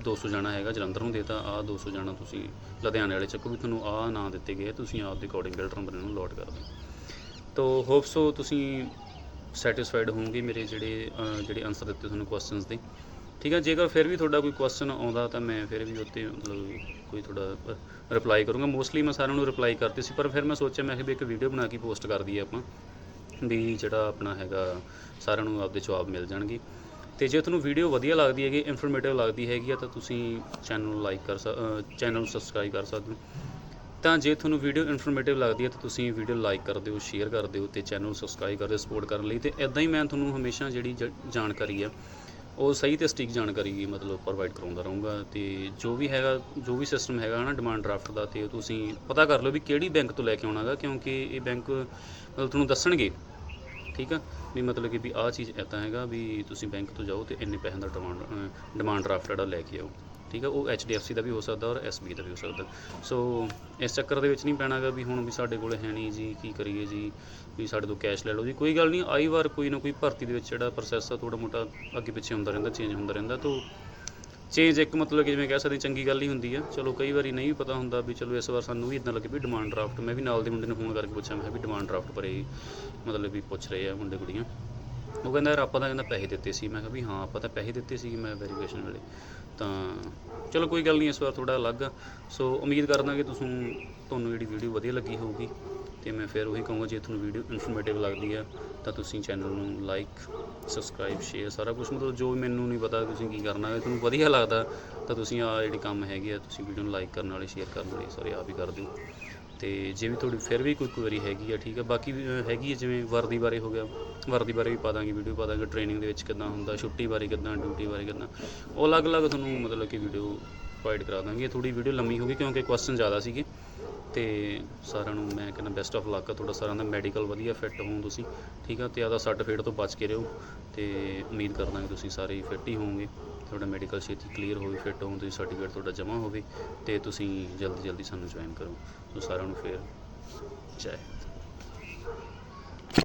[SPEAKER 1] 200 ਜਾਣਾ ਹੈਗਾ ਜਲੰਧਰ ਨੂੰ ਦੇਤਾ ਆਹ 200 ਜਾਣਾ ਤੁਸੀਂ ਲੁਧਿਆਣੇ ਵਾਲੇ ਚੱਕੋ ਵੀ ਤੁਹਾਨੂੰ ਆਹ ਨਾਂ ਦਿੱਤੇ ਗਏ, ਤੁਸੀਂ ਆਪ ਦੇ ਅਕੋਰਡਿੰਗ ਬਿਲਡਰ ਨੰਬਰ ਨੂੰ ਲੋਡ ਕਰ ਦਿਓ ਤੋ ਹੋਪ ਸੋ ਤੁਸੀਂ ਸੈਟੀਸਫਾਈਡ ਹੋਵੋਗੇ ਮੇਰੇ ਜਿਹੜੇ ਜਿਹੜੇ ਆਨਸਰ ਦਿੱਤੇ ਤੁਹਾਨੂੰ ਕੁਐਸਚਨਸ ਦੇ। ਠੀਕ ਹੈ ਜੇਕਰ ਫਿਰ ਵੀ ਤੁਹਾਡਾ ਕੋਈ ਕੁਐਸਚਨ ਆਉਂਦਾ ਤਾਂ ਮੈਂ ਫਿਰ ਵੀ ਉੱਤੇ ਮਤਲਬ ਕੋਈ ਤੁਹਾਡਾ ਰਿਪਲਾਈ ਕਰੂੰਗਾ। ਮੋਸਟਲੀ ਮੈਂ ਸਾਰਿਆਂ ਨੂੰ ਰਿਪਲਾਈ ਕਰਦੀ ਸੀ, ਪਰ ਫਿਰ ਮੈਂ ਸੋਚਿਆ, ਮੈਂ ਕਿ ਵੀ ਇੱਕ ਵੀਡੀਓ ਬਣਾ ਕੇ ਪੋਸਟ ਕਰ ਦਈਏ ਆਪਾਂ, ਵੀ ਜਿਹੜਾ ਆਪਣਾ ਹੈਗਾ, ਸਾਰਿਆਂ ਨੂੰ ਆਪਦੇ ਜਵਾਬ ਮਿਲ ਜਾਣਗੇ। ਤੇ ਜੇ ਤੁਹਾਨੂੰ ਵੀਡੀਓ ਵਧੀਆ ਲੱਗਦੀ ਹੈਗੀ ਇਨਫੋਰਮੇਟਿਵ ਲੱਗਦੀ ਹੈਗੀ ਆ, ਤਾਂ ਤੁਸੀਂ ਚੈਨਲ ਨੂੰ ਲਾਈਕ ਕਰ ਚੈਨਲ ਨੂੰ ਸਬਸਕ੍ਰਾਈਬ ਕਰ ਸਕਦੇ ਹੋ। ਤਾਂ ਜੇ ਤੁਹਾਨੂੰ ਵੀਡੀਓ ਇਨਫੋਰਮੇਟਿਵ ਲੱਗਦੀ ਹੈ, ਤਾਂ ਤੁਸੀਂ ਵੀਡੀਓ ਲਾਈਕ ਕਰ ਦਿਓ ਸ਼ੇਅਰ ਕਰ ਦਿਓ ਤੇ ਚੈਨਲ ਨੂੰ ਸਬਸਕ੍ਰਾਈਬ ਕਰ ਦਿਓ ਸਪੋਰਟ ਕਰਨ ਲਈ। ਤੇ ਇਦਾਂ ਹੀ ਮੈਂ ਤੁਹਾਨੂੰ ਹਮੇਸ਼ਾ ਜਿਹੜੀ ਜ- ਜਾਣਕਾਰੀ ਆ, ਉਹ ਸਹੀ ਤੇ ਸਟੀਕ ਜਾਣਕਾਰੀ ਮਤਲਬ ਪ੍ਰੋਵਾਈਡ ਕਰਾਉਂਦਾ ਰਹੂੰਗਾ। ਤੇ ਜੋ ਵੀ ਹੈਗਾ, ਜੋ ਵੀ ਸਿਸਟਮ ਹੈਗਾ ਹਨਾ ਡਿਮਾਂਡ ਡਰਾਫਟ ਦਾ, ਤੇ ਤੁਸੀਂ ਪਤਾ ਕਰ ਲਓ ਵੀ ਕਿਹੜੀ ਬੈਂਕ ਤੋਂ ਲੈ ਕੇ ਆਉਣਾਗਾ ਕਿਉਂਕਿ ਇਹ ਬੈਂਕ ਮਤਲਬ ਤੁਹਾਨੂੰ ਦੱਸਣਗੇ। ਠੀਕ ਆ? ਵੀ ਮਤਲਬ ਕਿ ਵੀ ਆਹ ਚੀਜ਼ ਇੱਦਾਂ ਹੈਗਾ ਵੀ ਤੁਸੀਂ ਬੈਂਕ ਤੋਂ ਜਾਓ ਤੇ ਇੰਨੇ ਪੈਸਿਆਂ ਦਾ ਡਿਮਾਂਡ ਡਿਮਾਂਡ ਡਰਾਫਟ ਜਿਹੜਾ ਲੈ ਕੇ ਆਓ, ਠੀਕ ਆ? ਉਹ HDFC ਦਾ ਵੀ ਹੋ ਸਕਦਾ ਔਰ SBI ਦਾ ਵੀ ਹੋ ਸਕਦਾ। ਸੋ ਇਸ ਚੱਕਰ ਦੇ ਵਿੱਚ ਨਹੀਂ ਪੈਣਾਗਾ ਵੀ ਹੁਣ ਵੀ ਸਾਡੇ ਕੋਲ ਹੈ ਨਹੀਂ ਜੀ, ਕੀ ਕਰੀਏ ਜੀ, ਵੀ ਸਾਡੇ ਤੋਂ ਕੈਸ਼ ਲੈ ਲਓ ਜੀ। ਕੋਈ ਗੱਲ ਨਹੀਂ, ਆਈ ਵਾਰ ਕੋਈ ਨਾ ਕੋਈ ਭਰਤੀ ਦੇ ਵਿੱਚ ਜਿਹੜਾ ਪ੍ਰੋਸੈਸ ਆ ਥੋੜਾ ਮੋਟਾ ਅੱਗੇ ਪਿੱਛੇ ਹੁੰਦਾ ਰਹਿੰਦਾ ਚੇਂਜ ਹੁੰਦਾ ਰਹਿੰਦਾ, ਤੋਂ ਚੇਂਜ ਇੱਕ ਮਤਲਬ ਕਿ ਜਿਵੇਂ ਕਹਿ ਸਕਦੇ ਚੰਗੀ ਗੱਲ ਹੀ ਹੁੰਦੀ ਆ। ਚਲੋ ਕਈ ਵਾਰੀ ਨਹੀਂ ਵੀ ਪਤਾ ਹੁੰਦਾ ਵੀ ਚਲੋ ਇਸ ਵਾਰ ਸਾਨੂੰ ਵੀ ਇਦਾਂ ਲੱਗੇ ਵੀ ਡਿਮਾਂਡ ਡਰਾਫਟ ਮੈਂ ਵੀ ਨਾਲ ਦੇ ਮੁੰਡੇ ਨੂੰ ਫੋਨ ਕਰਕੇ ਪੁੱਛਿਆ, ਮੈਂ ਕਿਹਾ ਵੀ ਡਿਮਾਂਡ ਡਰਾਫਟ ਭਰੇ ਮਤਲਬ ਵੀ ਪੁੱਛ ਰਹੇ ਆ ਮੁੰਡੇ ਕੁੜੀਆਂ। ਉਹ ਕਹਿੰਦਾ ਯਾਰ ਆਪਾਂ ਤਾਂ ਕਹਿੰਦਾ ਪੈਸੇ ਦਿੱਤੇ ਸੀ। ਮੈਂ ਕਿਹਾ ਵੀ ਹਾਂ, ਆਪਾਂ ਤਾਂ ਪੈਸੇ ਦਿੱਤੇ ਸੀ ਮੈਂ ਵੈਰੀਫਿਕੇਸ਼ਨ ਵੇਲੇ। ਤਾਂ ਚਲੋ ਕੋਈ ਗੱਲ ਨਹੀਂ, ਇਸ ਵਾਰ ਥੋੜਾ ਅਲੱਗ ਆ। ਸੋ ਉਮੀਦ ਕਰਦਾ ਕਿ ਤੁਸੀਂ, ਤੁਹਾਨੂੰ ਜਿਹੜੀ ਵੀਡੀਓ ਵਧੀਆ ਲੱਗੀ ਹੋਊਗੀ। ਤੇ ਮੈਂ ਫਿਰ ਉਹੀ ਕਹੂੰਗਾ ਜੇ ਤੁਹਾਨੂੰ ਵੀਡੀਓ ਇਨਫੋਰਮੇਟਿਵ ਲੱਗਦੀ ਆ ਤਾਂ ਤੁਸੀਂ ਚੈਨਲ ਨੂੰ ਲਾਈਕ ਸਬਸਕ੍ਰਾਈਬ ਸ਼ੇਅਰ ਸਾਰਾ ਕੁਝ ਮਤਲਬ ਜੋ ਮੈਨੂੰ ਨਹੀਂ ਪਤਾ ਤੁਸੀਂ ਕੀ ਕਰਨਾ ਹੈ ਤੁਹਾਨੂੰ ਵਧੀਆ ਲੱਗਦਾ ਤਾਂ ਤੁਸੀਂ ਆ ਜਿਹੜੇ ਕੰਮ ਹੈਗੇ ਆ ਤੁਸੀਂ ਵੀਡੀਓ ਨੂੰ ਲਾਈਕ ਕਰਨ ਵਾਲੇ ਸ਼ੇਅਰ ਕਰਨ ਵਾਲੇ ਸਾਰੇ ਆਪ ਹੀ ਕਰ ਦਿਓ। ਤੇ ਜੇ ਵੀ ਤੁਹਾਡੀ ਫਿਰ ਵੀ ਕੋਈ ਕੁਐਰੀ ਹੈਗੀ ਆ ਠੀਕ ਆ ਬਾਕੀ ਵੀ, ਹੈਗੀ ਆ ਜਿਵੇਂ ਵਰਦੀ ਬਾਰੇ ਹੋ ਗਿਆ ਵਰਦੀ ਬਾਰੇ ਵੀ ਪਾ ਦਾਂਗੇ ਵੀਡੀਓ ਪਾ ਦਾਂਗੇ ਟ੍ਰੇਨਿੰਗ ਦੇ ਵਿੱਚ ਕਿੱਦਾਂ ਹੁੰਦਾ ਛੁੱਟੀ ਬਾਰੇ ਕਿੱਦਾਂ ਡਿਊਟੀ ਬਾਰੇ ਕਿੱਦਾਂ ਉਹ ਅਲੱਗ-ਅਲੱਗ ਤੁਹਾਨੂੰ ਮਤਲਬ ਕਿ ਵੀਡੀਓ ਪ੍ਰੋਵਾਈਡ ਕਰਾ ਦਾਂਗੇ। ਥੋੜੀ ਵੀਡੀਓ ਲੰਮੀ ਹੋ ਗਈ ਕਿਉਂਕਿ ਕੁਐਸਚਨ ਜ਼ਿਆਦਾ ਸੀਗੇ। ਤੇ ਸਾਰਿਆਂ ਨੂੰ ਮੈਂ ਕਹਿੰਦਾ ਬੈਸਟ ਆਫ ਲੱਕ ਤੁਹਾਡਾ, ਸਾਰਿਆਂ ਦਾ ਮੈਡੀਕਲ ਵਧੀਆ ਫਿੱਟ ਹੋਵੋ ਤੁਸੀਂ, ਠੀਕ ਆ? ਤੇ ਆਦਾ ਸਰਟੀਫਿਕੇਟ ਤੋਂ ਬਚ ਕੇ ਰਹੋ ਤੇ ਉਮੀਦ ਕਰਦਾ ਕਿ ਤੁਸੀਂ ਸਾਰੇ ਫਿੱਟ ਹੀ ਹੋਵੋਗੇ। ਤੁਹਾਡਾ ਮੈਡੀਕਲ ਛੇਤੀ ਕਲੀਅਰ ਹੋਵੇ ਫਿੱਟ ਹੋਵੋ ਤੁਸੀਂ ਸਰਟੀਫਿਕੇਟ ਤੁਹਾਡਾ ਜਮ੍ਹਾਂ ਹੋਵੇ ਤੇ ਤੁਸੀਂ ਜਲਦੀ ਜਲਦੀ ਸਾਨੂੰ ਜੁਆਇਨ ਕਰੋ। ਸੋ ਸਾਰਿਆਂ ਨੂੰ ਫੇਰ ਜੈ